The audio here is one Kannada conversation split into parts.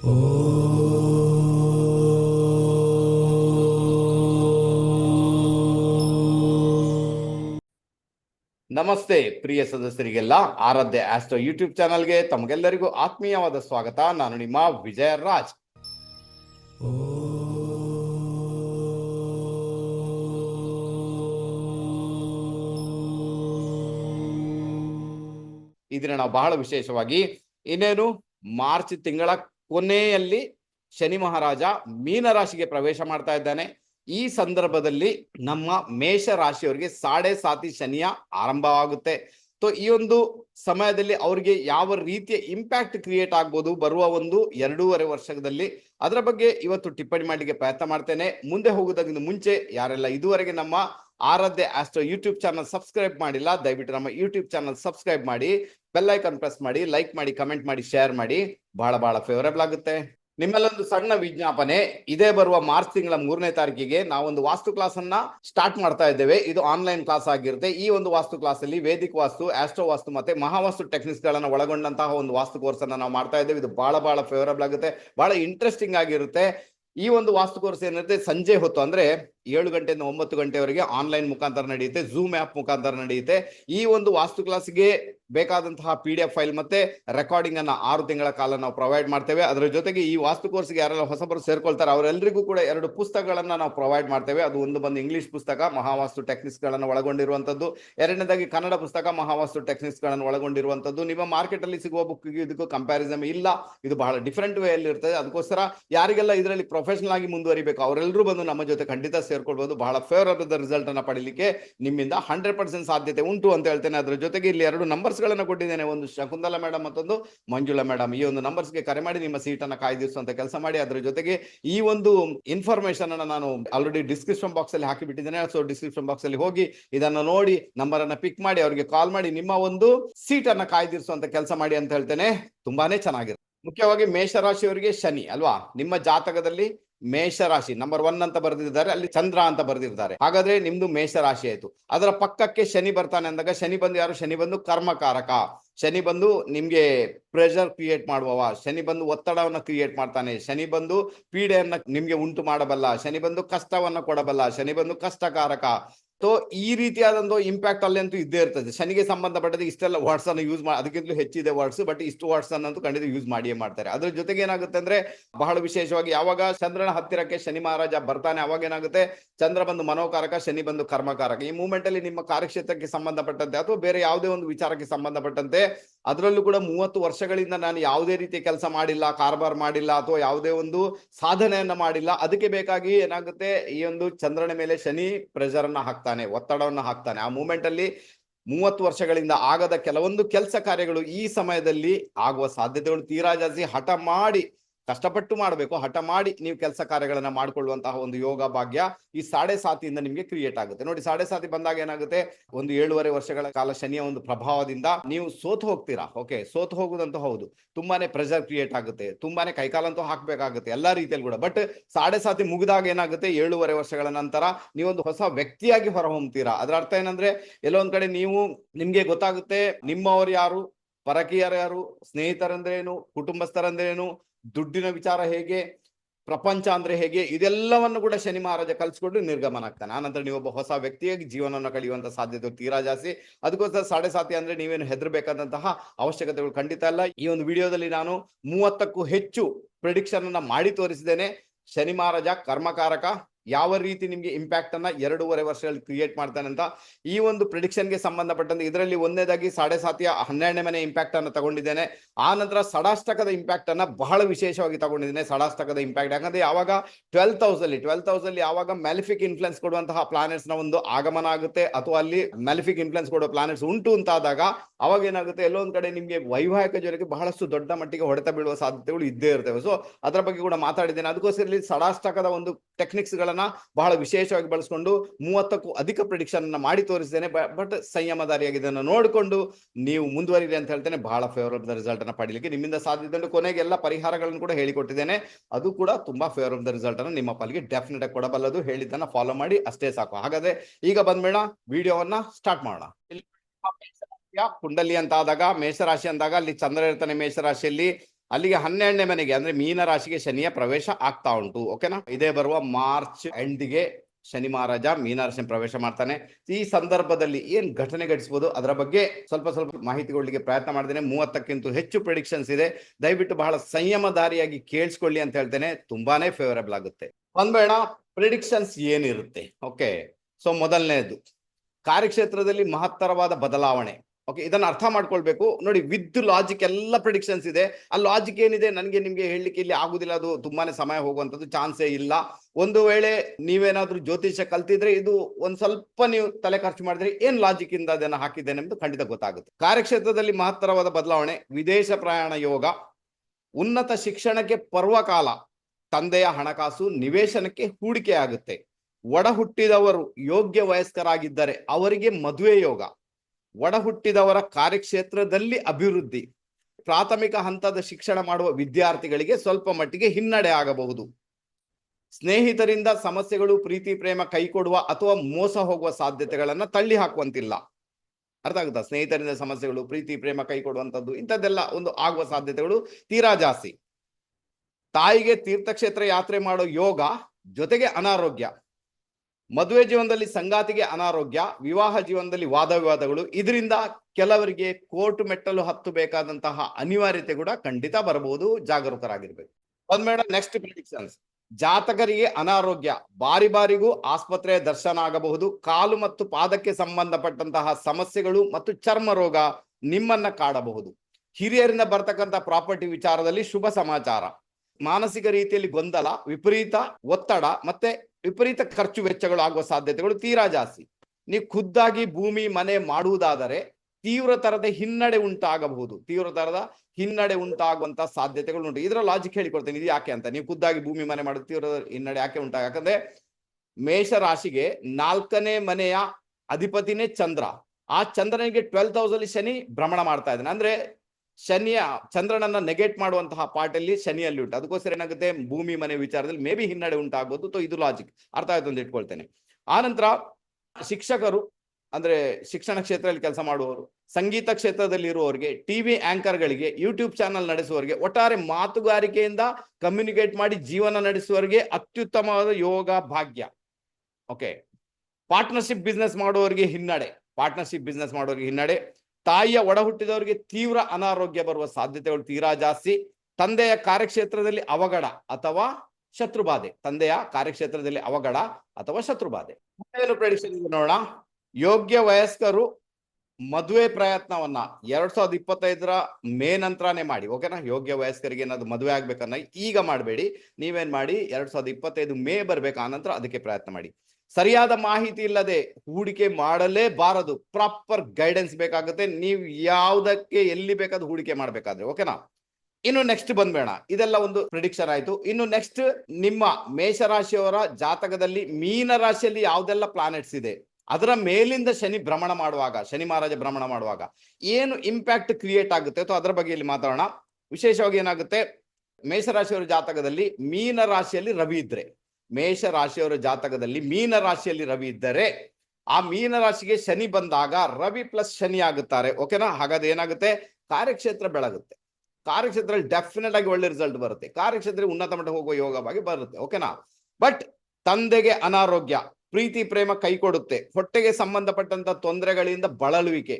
ನಮಸ್ತೆ, ಪ್ರಿಯ ಸದಸ್ಯರಿಗೆಲ್ಲ ಆರಾಧ್ಯ ಆಸ್ಟ್ರೋ ಯೂಟ್ಯೂಬ್ ಚಾನಲ್ಗೆ ತಮಗೆಲ್ಲರಿಗೂ ಆತ್ಮೀಯವಾದ ಸ್ವಾಗತ. ನಾನು ನಿಮ್ಮ ವಿಜಯ ರಾಜ್ ಈ ದಿನ ನಾವು ಬಹಳ ವಿಶೇಷವಾಗಿ ಇನ್ನೇನು ಮಾರ್ಚ್ ತಿಂಗಳ ಕೊನೆಯಲ್ಲಿ ಶನಿ ಮಹಾರಾಜ ಮೀನ ರಾಶಿಗೆ ಪ್ರವೇಶ ಮಾಡ್ತಾ ಇದ್ದಾನೆ. ಈ ಸಂದರ್ಭದಲ್ಲಿ ನಮ್ಮ ಮೇಷ ರಾಶಿಯವರಿಗೆ ಸಾಡೆ ಸಾತಿ ಶನಿಯ ಆರಂಭವಾಗುತ್ತೆ. ಸೊ ಈ ಒಂದು ಸಮಯದಲ್ಲಿ ಅವ್ರಿಗೆ ಯಾವ ರೀತಿಯ ಇಂಪ್ಯಾಕ್ಟ್ ಕ್ರಿಯೇಟ್ ಆಗ್ಬೋದು ಬರುವ ಒಂದು ಎರಡೂವರೆ ವರ್ಷದಲ್ಲಿ ಅದರ ಬಗ್ಗೆ ಇವತ್ತು ಟಿಪ್ಪಣಿ ಮಾಡಲಿಕ್ಕೆ ಪ್ರಯತ್ನ ಮಾಡ್ತೇನೆ. ಮುಂದೆ ಹೋಗೋದಕ್ಕಿಂತ ಮುಂಚೆ ಯಾರೆಲ್ಲ ಇದುವರೆಗೆ ನಮ್ಮ Aaradhya astro YouTube channel subscribe ಮಾಡಿಲ್ಲ, ದಯವಿಟ್ಟು ನಮ್ಮ ಯೂಟ್ಯೂಬ್ ಚಾನಲ್ ಸಬ್ಸ್ಕ್ರೈಬ್ ಮಾಡಿ. ಬೆಲ್ ಐಕಾನ್ ಪ್ರೆಸ್ ಮಾಡಿ ಲೈಕ್ ಮಾಡಿ ಕಮೆಂಟ್ ಮಾಡಿ ಶೇರ್ ಮಾಡಿ ಬಹಳ ಬಹಳ ಫೇವರೇಬಲ್ ಆಗುತ್ತೆ. ನಿಮ್ಮಲ್ಲೊಂದು ಸಣ್ಣ ವಿಜ್ಞಾಪನೆ, ಇದೇ ಬರುವ ಮಾರ್ಚ್ ತಿಂಗಳ ಮೂರನೇ ತಾರೀಕಿಗೆ ನಾವೊಂದು ವಾಸ್ತು ಕ್ಲಾಸ್ ಅನ್ನ ಸ್ಟಾರ್ಟ್ ಮಾಡ್ತಾ ಇದ್ದೇವೆ. ಇದು ಆನ್ಲೈನ್ ಕ್ಲಾಸ್ ಆಗಿರುತ್ತೆ. ಈ ಒಂದು ವಾಸ್ತು ಕ್ಲಾಸ್ ಅಲ್ಲಿ ವೇದಿಕ ವಾಸ್ತು ಆಸ್ಟ್ರೋ ವಾಸ್ತು ಮತ್ತೆ ಮಹಾವಾಸ್ತು ಟೆಕ್ನಿಕ್ಸ್ ಗಳನ್ನ ಒಳಗೊಂಡಂತಹ ಒಂದು ವಾಸ್ತು ಕೋರ್ಸ್ ಅನ್ನ ನಾವು ಮಾಡ್ತಾ ಇದ್ದೇವೆ. ಇದು ಬಹಳ ಬಹಳ ಫೇವರಬಲ್ ಆಗುತ್ತೆ. ಬಹಳ ಇಂಟ್ರೆಸ್ಟಿಂಗ್ ಆಗಿರುತ್ತೆ. ಈ ಒಂದು ವಾಸ್ತು ಕೋರ್ಸ್ ಏನಿರುತ್ತೆ, ಸಂಜೆ ಹೊತ್ತು ಅಂದ್ರೆ ಏಳು ಗಂಟೆಯಿಂದ ಒಂಬತ್ತು ಗಂಟೆವರೆಗೆ ಆನ್ಲೈನ್ ಮುಖಾಂತರ ನಡೆಯುತ್ತೆ ಝೂಮ್ ಆ್ಯಪ್ ಮುಖಾಂತರ ನಡೆಯುತ್ತೆ. ಈ ಒಂದು ವಾಸ್ತು ಕ್ಲಾಸ್ಗೆ ಬೇಕಾದಂತಹ ಪಿ ಡಿ ಎಫ್ ಫೈಲ್ ಮತ್ತೆ ರೆಕಾರ್ಡಿಂಗ್ ಅನ್ನ ಆರು ತಿಂಗಳ ಕಾಲ ನಾವು ಪ್ರೊವೈಡ್ ಮಾಡ್ತೇವೆ. ಅದರ ಜೊತೆಗೆ ಈ ವಾಸ್ತು ಕೋರ್ಸ್ಗೆ ಯಾರೆಲ್ಲ ಹೊಸಬರು ಸೇರ್ಕೊಳ್ತಾರೆ ಅವರೆಲ್ಲರಿಗೂ ಕೂಡ ಎರಡು ಪುಸ್ತಕಗಳನ್ನ ನಾವು ಪ್ರೊವೈಡ್ ಮಾಡ್ತೇವೆ. ಅದು ಒಂದು ಬಂದು ಇಂಗ್ಲಿಷ್ ಪುಸ್ತಕ, ಮಹಾವಾಸ್ತು ಟೆಕ್ನಿಕ್ಸ್ಗಳನ್ನು ಒಳಗೊಂಡಿರುವಂತದ್ದು ಎರಡನೇದಾಗಿ ಕನ್ನಡ ಪುಸ್ತಕ, ಮಹಾವಾಸ್ತು ಟೆಕ್ನಿಕ್ಸ್ಗಳನ್ನು ಒಳಗೊಂಡಿರುವಂತದ್ದು ನಿಮ್ಮ ಮಾರ್ಕೆಟ್ ಅಲ್ಲಿ ಸಿಗುವ ಬುಕ್ ಇದಕ್ಕೂ ಕಂಪ್ಯಾರಿಸನ್ ಇಲ್ಲ. ಇದು ಬಹಳ ಡಿಫ್ರೆಂಟ್ ವೇ ಅಲ್ಲಿ ಇರ್ತದೆ ಅದಕ್ಕೋಸ್ಕರ ಯಾರಿಗೆಲ್ಲ ಇದರಲ್ಲಿ ಪ್ರೊಫೆಷನಲ್ ಆಗಿ ಮುಂದುವರಿಬೇಕು, ಅವರೆಲ್ಲರೂ ಬಂದು ನಮ್ಮ ಜೊತೆ ಖಂಡಿತ ಸೇರ್ಕೊಳ್ಬಹುದು. ಬಹಳ ಫೇವರಬಲ್ ರಿಸಲ್ಟ್ ಅನ್ನ ಪಡಿಲಿಕ್ಕೆ ನಿಮ್ಮಿಂದ ಹಂಡ್ರೆಡ್ ಪರ್ಸೆಂಟ್ ಸಾಧ್ಯತೆ ಉಂಟು ಅಂತ ಹೇಳ್ತೇನೆ. ಅದ್ರ ಜೊತೆಗೆ ಇಲ್ಲಿ ಎರಡು ನಂಬರ್ಸ್ ಗಳನ್ನ ಕೊಟ್ಟಿದ್ದೇನೆ. ಒಂದು ಶಕುಂದಲಾ ಮೇಡಮ್ ಮತ್ತೊಂದು ಮಂಜುಳಾ ಮೇಡಮ್ ಈ ಒಂದು ನಂಬರ್ಸ್ಗೆ ಕರೆ ಮಾಡಿ ನಿಮ್ಮ ಸೀಟ್ ಅನ್ನ ಕಾಯ್ದಿರಿಸುವಂತ ಕೆಲಸ ಮಾಡಿ. ಅದ್ರ ಜೊತೆಗೆ ಈ ಒಂದು ಇನ್ಫಾರ್ಮೇಶನ್ ಅನ್ನ ನಾನು ಆಲ್ರೆಡಿ ಡಿಸ್ಕ್ರಿಪ್ಷನ್ ಬಾಕ್ಸ್ ಅಲ್ಲಿ ಹಾಕಿ ಬಿಟ್ಟಿದ್ದೇನೆ ಸೊ ಡಿಸ್ಕ್ರಿಪ್ಷನ್ ಬಾಕ್ಸ್ ಅಲ್ಲಿ ಹೋಗಿ ಇದನ್ನ ನೋಡಿ ನಂಬರ್ ಅನ್ನ ಪಿಕ್ ಮಾಡಿ ಅವರಿಗೆ ಕಾಲ್ ಮಾಡಿ ನಿಮ್ಮ ಒಂದು ಸೀಟ್ ಅನ್ನ ಕಾಯ್ದಿರಿಸುವಂತ ಕೆಲಸ ಮಾಡಿ ಅಂತ ಹೇಳ್ತೇನೆ. ತುಂಬಾನೇ ಚೆನ್ನಾಗಿರುತ್ತೆ ಮುಖ್ಯವಾಗಿ ಮೇಷರಾಶಿಯವರಿಗೆ ಶನಿ ಅಲ್ವಾ? ನಿಮ್ಮ ಜಾತಕದಲ್ಲಿ ಮೇಷರಾಶಿ ನಂಬರ್ ಒನ್ ಅಂತ ಬರೆದಿದ್ದಾರೆ, ಅಲ್ಲಿ ಚಂದ್ರ ಅಂತ ಬರೆದಿದ್ದಾರೆ. ಹಾಗಾದ್ರೆ ನಿಮ್ದು ಮೇಷರಾಶಿ ಆಯ್ತು. ಅದರ ಪಕ್ಕಕ್ಕೆ ಶನಿ ಬರ್ತಾನೆ ಅಂದಾಗ ಶನಿ ಬಂದು ಯಾರು? ಶನಿ ಬಂದು ಕರ್ಮಕಾರಕ. ಶನಿ ಬಂದು ನಿಮ್ಗೆ ಪ್ರೆಷರ್ ಕ್ರಿಯೇಟ್ ಮಾಡುವವ. ಶನಿ ಬಂದು ಒತ್ತಡವನ್ನ ಕ್ರಿಯೇಟ್ ಮಾಡ್ತಾನೆ. ಶನಿ ಬಂದು ಪೀಡೆಯನ್ನ ನಿಮ್ಗೆ ಉಂಟು ಮಾಡಬಲ್ಲ. ಶನಿ ಬಂದು ಕಷ್ಟವನ್ನ ಕೊಡಬಲ್ಲ. ಶನಿ ಬಂದು ಕಷ್ಟಕಾರಕ. ಸೊ ಈ ರೀತಿಯಾದಂತ ಇಂಪ್ಯಾಕ್ಟ್ ಅಲ್ಲಂತೂ ಇದ್ದೇ ಇರ್ತದೆ. ಶನಿಗೆ ಸಂಬಂಧಪಟ್ಟದ ಇಷ್ಟೆಲ್ಲ ವರ್ಡ್ಸ್ ಅನ್ನು ಯೂಸ್ ಮಾಡಿ ಅದಕ್ಕಿಂತಲೂ ಹೆಚ್ಚಿದೆ ವರ್ಡ್ಸ್ ಬಟ್ ಇಷ್ಟು ವರ್ಡ್ಸ್ ಅನ್ನಂತೂ ಖಂಡಿತ ಯೂಸ್ ಮಾಡಿಯೇ ಮಾಡ್ತಾರೆ. ಅದ್ರ ಜೊತೆಗೆ ಏನಾಗುತ್ತೆ ಅಂದ್ರೆ, ಬಹಳ ವಿಶೇಷವಾಗಿ ಯಾವಾಗ ಚಂದ್ರನ ಹತ್ತಿರಕ್ಕೆ ಶನಿ ಮಹಾರಾಜ ಬರ್ತಾನೆ, ಅವಾಗ ಏನಾಗುತ್ತೆ? ಚಂದ್ರ ಬಂದು ಮನೋಕಾರಕ, ಶನಿ ಬಂದು ಕರ್ಮಕಾರಕ. ಈ ಮೂಮೆಂಟ್ ಅಲ್ಲಿ ನಿಮ್ಮ ಕಾರ್ಯಕ್ಷೇತ್ರಕ್ಕೆ ಸಂಬಂಧಪಟ್ಟಂತೆ ಅಥವಾ ಬೇರೆ ಯಾವುದೇ ಒಂದು ವಿಚಾರಕ್ಕೆ ಸಂಬಂಧಪಟ್ಟಂತೆ ಅದರಲ್ಲೂ ಕೂಡ ಮೂವತ್ತು ವರ್ಷಗಳಿಂದ ನಾನು ಯಾವುದೇ ರೀತಿ ಕೆಲಸ ಮಾಡಿಲ್ಲ, ಕಾರ್ಬಾರ್ ಮಾಡಿಲ್ಲ ಅಥವಾ ಯಾವುದೇ ಒಂದು ಸಾಧನೆಯನ್ನ ಮಾಡಿಲ್ಲ. ಅದಕ್ಕೆ ಬೇಕಾಗಿ ಏನಾಗುತ್ತೆ? ಈ ಒಂದು ಚಂದ್ರನ ಮೇಲೆ ಶನಿ ಪ್ರೆಷರ್ ಅನ್ನ ಹಾಕ್ತಾನೆ, ಒತ್ತಡವನ್ನ ಹಾಕ್ತಾನೆ. ಆ ಮೂಮೆಂಟ್ ಅಲ್ಲಿ ಮೂವತ್ತು ವರ್ಷಗಳಿಂದ ಆಗದ ಕೆಲವೊಂದು ಕೆಲಸ ಕಾರ್ಯಗಳು ಈ ಸಮಯದಲ್ಲಿ ಆಗುವ ಸಾಧ್ಯತೆಗಳು ತೀರಾ ಜಾಸ್ತಿ ಹಠ ಮಾಡಿ ಕಷ್ಟಪಟ್ಟು ಮಾಡಬೇಕು, ಹಠ ಮಾಡಿ ನೀವು ಕೆಲಸ ಕಾರ್ಯಗಳನ್ನ ಮಾಡಿಕೊಳ್ಳುವಂತಹ ಒಂದು ಯೋಗ ಭಾಗ್ಯ ಈ ಸಾಡೆ ಸಾತಿಯಿಂದ ನಿಮಗೆ ಕ್ರಿಯೇಟ್ ಆಗುತ್ತೆ. ನೋಡಿ, ಸಾಡೆ ಸಾತಿ ಬಂದಾಗ ಏನಾಗುತ್ತೆ? ಒಂದು ಏಳುವರೆ ವರ್ಷಗಳ ಕಾಲ ಶನಿಯ ಒಂದು ಪ್ರಭಾವದಿಂದ ನೀವು ಸೋತು ಹೋಗ್ತೀರಾ? ಓಕೆ ಸೋತು ಹೋಗುದಂತೂ ಹೌದು. ತುಂಬಾನೇ ಪ್ರೆಷರ್ ಕ್ರಿಯೇಟ್ ಆಗುತ್ತೆ. ತುಂಬಾನೇ ಕೈಕಾಲಂತೂ ಹಾಕಬೇಕಾಗುತ್ತೆ ಎಲ್ಲಾ ರೀತಿಯಲ್ಲಿ ಕೂಡ. ಬಟ್ ಸಾಡೆ ಸಾತಿ ಮುಗಿದಾಗ ಏನಾಗುತ್ತೆ? ಏಳುವರೆ ವರ್ಷಗಳ ನಂತರ ನೀವೊಂದು ಹೊಸ ವ್ಯಕ್ತಿಯಾಗಿ ಹೊರಹೊಮ್ತೀರಾ? ಅದರ ಅರ್ಥ ಏನಂದ್ರೆ ಎಲ್ಲೊಂದ್ ಕಡೆ ನೀವು ನಿಮ್ಗೆ ಗೊತ್ತಾಗುತ್ತೆ, ನಿಮ್ಮವರು ಯಾರು? ಪರಕೀಯರು ಯಾರು? ಸ್ನೇಹಿತರಂದ್ರೇನು? ಕುಟುಂಬಸ್ಥರಂದ್ರೇನು? ದುಡ್ಡಿನ ವಿಚಾರ ಹೇಗೆ, ಪ್ರಪಂಚ ಅಂದ್ರೆ ಹೇಗೆ, ಇದೆಲ್ಲವನ್ನು ಕೂಡ ಶನಿ ಮಹಾರಾಜ ಕಲ್ಸ್ಕೊಂಡು ನಿರ್ಗಮನ ಆಗ್ತಾನೆ. ಆನಂತರ ಒಬ್ಬ ಹೊಸ ವ್ಯಕ್ತಿಯಾಗಿ ಜೀವನವನ್ನು ಕಳೆಯುವಂತ ಸಾಧ್ಯತೆ ತೀರಾ ಜಾಸ್ತಿ ಅದಕ್ಕೋಸ್ಕರ ಸಾಡೆ ಸಾತಿ ಅಂದ್ರೆ ನೀವೇನು ಹೆದರ್ಬೇಕಾದಂತಹ ಅವಶ್ಯಕತೆಗಳು ಖಂಡಿತ ಅಲ್ಲ ಈ ಒಂದು ವಿಡಿಯೋದಲ್ಲಿ ನಾನು ಮೂವತ್ತಕ್ಕೂ ಹೆಚ್ಚು ಪ್ರಿಡಿಕ್ಷನ್ ಅನ್ನ ಮಾಡಿ ತೋರಿಸಿದ್ದೇನೆ. ಶನಿ ಮಹಾರಾಜ, ಕರ್ಮಕಾರಕ ಯಾವ ರೀತಿ ನಿಮಗೆ ಇಂಪ್ಯಾಕ್ಟ್ ಅನ್ನ ಎರಡೂವರೆ ವರ್ಷಗಳಲ್ಲಿ ಕ್ರಿಯೇಟ್ ಮಾಡ್ತಾನೆ ಅಂತ ಈ ಒಂದು ಪ್ರಿಡಿಕ್ಷನ್ಗೆ ಸಂಬಂಧಪಟ್ಟಂತೆ ಇದರಲ್ಲಿ ಒಂದನೇದಾಗಿ ಸಾಡೆ ಸಾತಿಯ ಹನ್ನೆರಡನೇ ಮನೆ ಇಂಪ್ಯಾಕ್ಟ್ ಅನ್ನು ತಗೊಂಡಿದ್ದೇನೆ. ಆ ನಂತರ ಸಡಾಷ್ಟಕದ ಇಂಪ್ಯಾಕ್ಟ್ ಅನ್ನ ಬಹಳ ವಿಶೇಷವಾಗಿ ತಗೊಂಡಿದ್ದೇನೆ. ಸಡಾಷ್ಟಕದ ಇಂಪ್ಯಾಕ್ಟ್ ಯಾಕಂದ್ರೆ ಯಾವಾಗ ಟ್ವೆಲ್ತ್ ಹೌಸ್ ಅಲ್ಲಿ ಟ್ವೆಲ್ತ್ ಹೌಸ್ ಅಲ್ಲಿ ಯಾವಾಗ ಮ್ಯಾಲಿಫಿಕ್ ಇನ್ಫ್ಲುಯೆನ್ಸ್ ಕೊಡುವಂತಹ ಪ್ಲಾನೆಟ್ಸ್ನ ಒಂದು ಆಗಮನ ಆಗುತ್ತೆ ಅಥವಾ ಅಲ್ಲಿ ಮ್ಯಾಲಿಫಿಕ್ ಇನ್ಫ್ಲುಯೆನ್ಸ್ ಕೊಡುವ ಪ್ಲಾನೆಟ್ಸ್ ಉಂಟು ಅಂತಾದಾಗ ಅವಾಗ ಏನಾಗುತ್ತೆ ಎಲ್ಲೊಂದ್ ಕಡೆ ನಿಮಗೆ ವೈವಾಹಿಕ ಜೊತೆಗೆ ಬಹಳಷ್ಟು ದೊಡ್ಡ ಮಟ್ಟಿಗೆ ಹೊಡೆತ ಬೀಳುವ ಸಾಧ್ಯತೆಗಳು ಇದ್ದೇ ಇರ್ತವೆ. ಸೊ ಅದರ ಬಗ್ಗೆ ಕೂಡ ಮಾತಾಡಿದ್ದೇನೆ. ಅದಕ್ಕೋಸ್ಕರ ಇಲ್ಲಿ ಸಡಾಷ್ಟಕದ ಒಂದು ಟೆಕ್ನಿಕ್ಸ್ ಗಳನ್ನ ಬಹಳ ವಿಶೇಷವಾಗಿ ಬಳಸ್ಕೊಂಡು ಮೂವತ್ತಕ್ಕೂ ಅಧಿಕ ಪ್ರಿಡಿಕ್ಷನ್ ಅನ್ನ ಮಾಡಿ ತೋರಿಸಿದ್ದೇನೆ ಬಟ್ ಸಂಯಮದಾರಿಯಾಗಿ ಇದನ್ನು ನೋಡಿಕೊಂಡು ನೀವು ಮುಂದುವರಿರಿ ಅಂತ ಹೇಳ್ತೇನೆ. ಬಹಳ ಫೇವರಬಲ್ ರಿಸಲ್ಟ್ ಅನ್ನ ಪಡೀಲಿಕ್ಕೆ ನಿಮ್ಮಿಂದ ಸಾಧ್ಯದಲ್ಲೂ ಕೊನೆಗೆ ಎಲ್ಲ ಪರಿಹಾರಗಳನ್ನು ಕೂಡ ಹೇಳಿಕೊಟ್ಟಿದ್ದೇನೆ. ಅದು ಕೂಡ ತುಂಬಾ ಫೇವರಬಲ್ ರಿಸಲ್ಟ್ ಅನ್ನು ನಿಮ್ಮ ಪಾಲಿಗೆ ಡೆಫಿನೆಟ್ ಆಗಿ ಕೊಡಬಲ್ಲದು. ಹೇಳಿದ್ದನ್ನ ಫಾಲೋ ಮಾಡಿ ಅಷ್ಟೇ ಸಾಕು. ಹಾಗಾದ್ರೆ ಈಗ ಬಂದ್ಬೇಡ ವಿಡಿಯೋವನ್ನ ಸ್ಟಾರ್ಟ್ ಮಾಡೋಣ. ಕುಂಡಲಿ ಅಂತ ಆದಾಗ ಮೇಷರಾಶಿ ಅಂದಾಗ ಅಲ್ಲಿ ಚಂದ್ರ ಇರ್ತಾನೆ ಮೇಷರಾಶಿಯಲ್ಲಿ. ಅಲ್ಲಿಗೆ ಹನ್ನೆರಡನೇ ಮನೆಗೆ, ಅಂದ್ರೆ ಮೀನ ರಾಶಿಗೆ ಶನಿಯ ಪ್ರವೇಶ ಆಗ್ತಾ ಉಂಟು ಓಕೆನಾ ಇದೇ ಬರುವ ಮಾರ್ಚ್ ಎಂಡ್ಗೆ ಶನಿ ಮಹಾರಾಜ ಮೀನರಾಶಿ ಪ್ರವೇಶ ಮಾಡ್ತಾನೆ. ಈ ಸಂದರ್ಭದಲ್ಲಿ ಏನ್ ಘಟನೆ ಘಟಿಸಬಹುದು ಅದರ ಬಗ್ಗೆ ಸ್ವಲ್ಪ ಸ್ವಲ್ಪ ಮಾಹಿತಿ ಕೊಡ್ಲಿಕ್ಕೆ ಪ್ರಯತ್ನ ಮಾಡಿದ್ದೇನೆ ಮೂವತ್ತಕ್ಕಿಂತ ಹೆಚ್ಚು ಪ್ರಿಡಿಕ್ಷನ್ಸ್ ಇದೆ. ದಯವಿಟ್ಟು ಬಹಳ ಸಂಯಮದಾರಿಯಾಗಿ ಕೇಳಿಸ್ಕೊಳ್ಳಿ ಅಂತ ಹೇಳ್ತೇನೆ. ತುಂಬಾನೇ ಫೇವರಬಲ್ ಆಗುತ್ತೆ. ಒಂದ್ಬೇಡ ಪ್ರಿಡಿಕ್ಷನ್ಸ್ ಏನಿರುತ್ತೆ? ಓಕೆ ಸೊ ಮೊದಲನೇದು, ಕಾರ್ಯಕ್ಷೇತ್ರದಲ್ಲಿ ಮಹತ್ತರವಾದ ಬದಲಾವಣೆ. ಓಕೆ ಇದನ್ನ ಅರ್ಥ ಮಾಡ್ಕೊಳ್ಬೇಕು. ನೋಡಿ ವಿತ್ ಲಾಜಿಕ್ ಎಲ್ಲ ಪ್ರಿಡಿಕ್ಷನ್ಸ್ ಇದೆ. ಆ ಲಾಜಿಕ್ ಏನಿದೆ? ನನಗೆ ನಿಮಗೆ ಹೇಳಲಿಕ್ಕೆ ಇಲ್ಲಿ ಆಗುದಿಲ್ಲ. ಅದು ತುಂಬಾನೇ ಸಮಯ ಹೋಗುವಂಥದ್ದು ಚಾನ್ಸೇ ಇಲ್ಲ. ಒಂದು ವೇಳೆ ನೀವೇನಾದ್ರೂ ಜ್ಯೋತಿಷ್ಯ ಕಲ್ತಿದ್ರೆ ಇದು ಒಂದ್ ಸ್ವಲ್ಪ ನೀವು ತಲೆ ಖರ್ಚು ಮಾಡಿದ್ರೆ ಏನ್ ಲಾಜಿಕ್ ಇಂದ ಅದನ್ನ ಹಾಕಿದ್ದೇನೆ ಎಂದು ಖಂಡಿತ ಗೊತ್ತಾಗುತ್ತೆ. ಕಾರ್ಯಕ್ಷೇತ್ರದಲ್ಲಿ ಮಹತ್ತರವಾದ ಬದಲಾವಣೆ, ವಿದೇಶ ಪ್ರಯಾಣ ಯೋಗ, ಉನ್ನತ ಶಿಕ್ಷಣಕ್ಕೆ ಪರ್ವಕಾಲ ತಂದೆಯ ಹಣಕಾಸು, ನಿವೇಶನಕ್ಕೆ ಹೂಡಿಕೆ ಆಗುತ್ತೆ. ಒಡ ಹುಟ್ಟಿದವರು ಯೋಗ್ಯ ವಯಸ್ಕರಾಗಿದ್ದರೆ ಅವರಿಗೆ ಮದುವೆ ಯೋಗ ಒಡ ಹುಟ್ಟಿದವರ ಕಾರ್ಯಕ್ಷೇತ್ರದಲ್ಲಿ ಅಭಿವೃದ್ಧಿ. ಪ್ರಾಥಮಿಕ ಹಂತದ ಶಿಕ್ಷಣ ಮಾಡುವ ವಿದ್ಯಾರ್ಥಿಗಳಿಗೆ ಸ್ವಲ್ಪ ಮಟ್ಟಿಗೆ ಹಿನ್ನಡೆ ಆಗಬಹುದು. ಸ್ನೇಹಿತರಿಂದ ಸಮಸ್ಯೆಗಳು, ಪ್ರೀತಿ, ಪ್ರೇಮ ಕೈಕೊಡುವ ಅಥವಾ ಮೋಸ ಹೋಗುವ ಸಾಧ್ಯತೆಗಳನ್ನ ತಳ್ಳಿ ಹಾಕುವಂತಿಲ್ಲ. ಅರ್ಥ ಆಗುತ್ತಾ? ಸ್ನೇಹಿತರಿಂದ ಸಮಸ್ಯೆಗಳು, ಪ್ರೀತಿ, ಪ್ರೇಮ ಕೈಕೊಡುವಂಥದ್ದು ಇಂಥದ್ದೆಲ್ಲ ಒಂದು ಆಗುವ ಸಾಧ್ಯತೆಗಳು ತೀರಾ ಜಾಸ್ತಿ. ತಾಯಿಗೆ ತೀರ್ಥಕ್ಷೇತ್ರ ಯಾತ್ರೆ ಮಾಡೋ ಯೋಗ ಜೊತೆಗೆ ಅನಾರೋಗ್ಯ. ಮದುವೆ ಜೀವನದಲ್ಲಿ ಸಂಗಾತಿಗೆ ಅನಾರೋಗ್ಯ, ವಿವಾಹ ಜೀವನದಲ್ಲಿ ವಾದ ವಿವಾದಗಳು ಇದರಿಂದ ಕೆಲವರಿಗೆ ಕೋರ್ಟ್ ಮೆಟ್ಟಲು ಹತ್ತು ಬೇಕಾದಂತಹ ಅನಿವಾರ್ಯತೆ ಕೂಡ ಖಂಡಿತ ಬರಬಹುದು, ಜಾಗರೂಕರಾಗಿರ್ಬೇಕು. ಒಂದ್ಮೇಡ ನೆಕ್ಸ್ಟ್ ಪ್ರಿಡಿಕ್ಷನ್ಸ್ ಜಾತಕರಿಗೆ ಅನಾರೋಗ್ಯ, ಬಾರಿ ಬಾರಿಗೂ ಆಸ್ಪತ್ರೆಯ ದರ್ಶನ ಆಗಬಹುದು, ಕಾಲು ಮತ್ತು ಪಾದಕ್ಕೆ ಸಂಬಂಧಪಟ್ಟಂತಹ ಸಮಸ್ಯೆಗಳು ಮತ್ತು ಚರ್ಮ ರೋಗ ನಿಮ್ಮನ್ನ ಕಾಡಬಹುದು. ಹಿರಿಯರಿಂದ ಬರ್ತಕ್ಕಂಥ ಪ್ರಾಪರ್ಟಿ ವಿಚಾರದಲ್ಲಿ ಶುಭ ಸಮಾಚಾರ. ಮಾನಸಿಕ ರೀತಿಯಲ್ಲಿ ಗೊಂದಲ, ವಿಪರೀತ ಒತ್ತಡ ಮತ್ತೆ ವಿಪರೀತ ಖರ್ಚು ವೆಚ್ಚಗಳು ಆಗುವ ಸಾಧ್ಯತೆಗಳು ತೀರಾ ಜಾಸ್ತಿ. ನೀವು ಖುದ್ದಾಗಿ ಭೂಮಿ, ಮನೆ ಮಾಡುವುದಾದರೆ ತೀವ್ರ ತರದ ಹಿನ್ನಡೆ ಉಂಟಾಗಬಹುದು. ತೀವ್ರ ತರದ ಹಿನ್ನಡೆ ಉಂಟಾಗುವಂತಹ ಸಾಧ್ಯತೆಗಳು ಉಂಟು. ಇದರ ಲಾಜಿಕ್ ಹೇಳಿಕೊಡ್ತೇನೆ, ಇದು ಯಾಕೆ ಅಂತ. ನೀವು ಖುದ್ದಾಗಿ ಭೂಮಿ, ಮನೆ ಮಾಡೋದು ತೀವ್ರ ಹಿನ್ನಡೆ ಯಾಕೆ ಉಂಟಾಗ, ಯಾಕಂದ್ರೆ ಮೇಷ ರಾಶಿಗೆ ನಾಲ್ಕನೇ ಮನೆಯ ಅಧಿಪತಿನೇ ಚಂದ್ರ. ಆ ಚಂದ್ರನಿಗೆ ಟ್ವೆಲ್ತ್ ಹೌಸ್ ಅಲ್ಲಿ ಶನಿ ಭ್ರಮಣ ಮಾಡ್ತಾ ಇದ್ದಾನೆ. ಅಂದ್ರೆ ಶನಿಯ ಚಂದ್ರನನ್ನ ನೆಗೆಟ್ ಮಾಡುವಂತಹ ಪಾರ್ಟಲ್ಲಿ ಶನಿಯಲ್ಲಿ ಉಂಟು. ಅದಕ್ಕೋಸ್ಕರ ಏನಾಗುತ್ತೆ? ಭೂಮಿ ಮನೆ ವಿಚಾರದಲ್ಲಿ ಮೇ ಬಿ ಹಿನ್ನಡೆ ಉಂಟಾಗಬಹುದು ಸೊ ಇದು ಲಾಜಿಕ್ ಅರ್ಥ ಆಯ್ತು ಅಂತ ಇಟ್ಕೊಳ್ತೇನೆ. ಆನಂತರ ಶಿಕ್ಷಕರು, ಅಂದ್ರೆ ಶಿಕ್ಷಣ ಕ್ಷೇತ್ರದಲ್ಲಿ ಕೆಲಸ ಮಾಡುವವರು, ಸಂಗೀತ ಕ್ಷೇತ್ರದಲ್ಲಿ ಇರುವವರಿಗೆ ಟಿವಿ ಆಂಕರ್ಗಳಿಗೆ ಯೂಟ್ಯೂಬ್ ಚಾನಲ್ ನಡೆಸುವವರಿಗೆ, ಒಟ್ಟಾರೆ ಮಾತುಗಾರಿಕೆಯಿಂದ ಕಮ್ಯುನಿಕೇಟ್ ಮಾಡಿ ಜೀವನ ನಡೆಸುವವರಿಗೆ ಅತ್ಯುತ್ತಮವಾದ ಯೋಗ ಭಾಗ್ಯ. ಓಕೆ ಪಾರ್ಟ್ನರ್ಶಿಪ್ ಬಿಸ್ನೆಸ್ ಮಾಡುವವರಿಗೆ ಹಿನ್ನಡೆ. ಪಾರ್ಟ್ನರ್ಶಿಪ್ ಬಿಸ್ನೆಸ್ ಮಾಡೋರಿಗೆ ಹಿನ್ನಡೆ. ತಾಯಿಯ ಒಡ ಹುಟ್ಟಿದವರಿಗೆ ತೀವ್ರ ಅನಾರೋಗ್ಯ ಬರುವ ಸಾಧ್ಯತೆಗಳು ತೀರಾ ಜಾಸ್ತಿ. ತಂದೆಯ ಕಾರ್ಯಕ್ಷೇತ್ರದಲ್ಲಿ ಅವಗಡ ಅಥವಾ ಶತ್ರುಬಾಧೆ. ತಂದೆಯ ಕಾರ್ಯಕ್ಷೇತ್ರದಲ್ಲಿ ಅವಘಡ ಅಥವಾ ಶತ್ರುಬಾಧೆ. ಪ್ರೆಡಿಕ್ಷನ್ ನೋಡೋಣ. ಯೋಗ್ಯ ವಯಸ್ಕರು ಮದುವೆ ಪ್ರಯತ್ನವನ್ನ ಎರಡ್ ಸಾವಿರದ ಇಪ್ಪತ್ತೈದರ ಮೇ ನಂತರನೇ ಮಾಡಿ. ಓಕೆನಾ ಯೋಗ್ಯ ವಯಸ್ಕರಿಗೆ ಏನಾದ್ರು ಮದುವೆ ಆಗ್ಬೇಕನ್ನ ಈಗ ಮಾಡಬೇಡಿ. ನೀವೇನ್ ಮಾಡಿ? ಎರಡ್ ಸಾವಿರದ ಇಪ್ಪತ್ತೈದು ಮೇ ಬರ್ಬೇಕು. ನಂತರ ಅದಕ್ಕೆ ಪ್ರಯತ್ನ ಮಾಡಿ. ಸರಿಯಾದ ಮಾಹಿತಿ ಇಲ್ಲದೆ ಹೂಡಿಕೆ ಮಾಡಲೇಬಾರದು. ಪ್ರಾಪರ್ ಗೈಡೆನ್ಸ್ ಬೇಕಾಗುತ್ತೆ. ನೀವು ಯಾವುದಕ್ಕೆ ಎಲ್ಲಿ ಬೇಕಾದ್ರೂ ಹೂಡಿಕೆ ಮಾಡಬೇಕಾದ್ರೆ ಓಕೆನಾ ಇನ್ನು ನೆಕ್ಸ್ಟ್ ಬಂದ್ಬೇಡ ಇದೆಲ್ಲ ಒಂದು ಪ್ರಿಡಿಕ್ಷನ್ ಆಯ್ತು. ಇನ್ನು ನೆಕ್ಸ್ಟ್ ನಿಮ್ಮ ಮೇಷರಾಶಿಯವರ ಜಾತಕದಲ್ಲಿ ಮೀನ ರಾಶಿಯಲ್ಲಿ ಯಾವ್ದೆಲ್ಲ ಪ್ಲಾನೆಟ್ಸ್ ಇದೆ? ಅದರ ಮೇಲಿಂದ ಶನಿ ಭ್ರಮಣ ಮಾಡುವಾಗ, ಶನಿ ಮಹಾರಾಜ ಭ್ರಮಣ ಮಾಡುವಾಗ ಏನು ಇಂಪ್ಯಾಕ್ಟ್ ಕ್ರಿಯೇಟ್ ಆಗುತ್ತೆ? ಅಥವಾ ಅದರ ಬಗ್ಗೆ ಇಲ್ಲಿ ಮಾತಾಡೋಣ. ವಿಶೇಷವಾಗಿ ಏನಾಗುತ್ತೆ? ಮೇಷರಾಶಿಯವರ ಜಾತಕದಲ್ಲಿ ಮೀನ ರಾಶಿಯಲ್ಲಿ ರವಿ ಇದ್ರೆ. ಮೇಷ ರಾಶಿಯವರ ಜಾತಕದಲ್ಲಿ ಮೀನ ರಾಶಿಯಲ್ಲಿ ರವಿ ಇದ್ದರೆ, ಆ ಮೀನ ರಾಶಿಗೆ ಶನಿ ಬಂದಾಗ ರವಿ ಪ್ಲಸ್ ಶನಿ ಆಗುತ್ತಾರೆ. ಓಕೆನಾ ಹಾಗಾದ್ರೆ ಏನಾಗುತ್ತೆ? ಕಾರ್ಯಕ್ಷೇತ್ರ ಬೆಳಗುತ್ತೆ. ಕಾರ್ಯಕ್ಷೇತ್ರದಲ್ಲಿ ಡೆಫಿನೆಟ್ ಆಗಿ ಒಳ್ಳೆ ರಿಸಲ್ಟ್ ಬರುತ್ತೆ. ಕಾರ್ಯಕ್ಷೇತ್ರ ಉನ್ನತ ಮಟ್ಟ ಹೋಗುವ ಯೋಗವಾಗಿ ಬರುತ್ತೆ. ಓಕೆನಾ ಬಟ್ ತಂದೆಗೆ ಅನಾರೋಗ್ಯ, ಪ್ರೀತಿ, ಪ್ರೇಮ ಕೈ ಕೊಡುತ್ತೆ. ಹೊಟ್ಟೆಗೆ ಸಂಬಂಧಪಟ್ಟಂತ ತೊಂದರೆಗಳಿಂದ ಬಳಲುವಿಕೆ.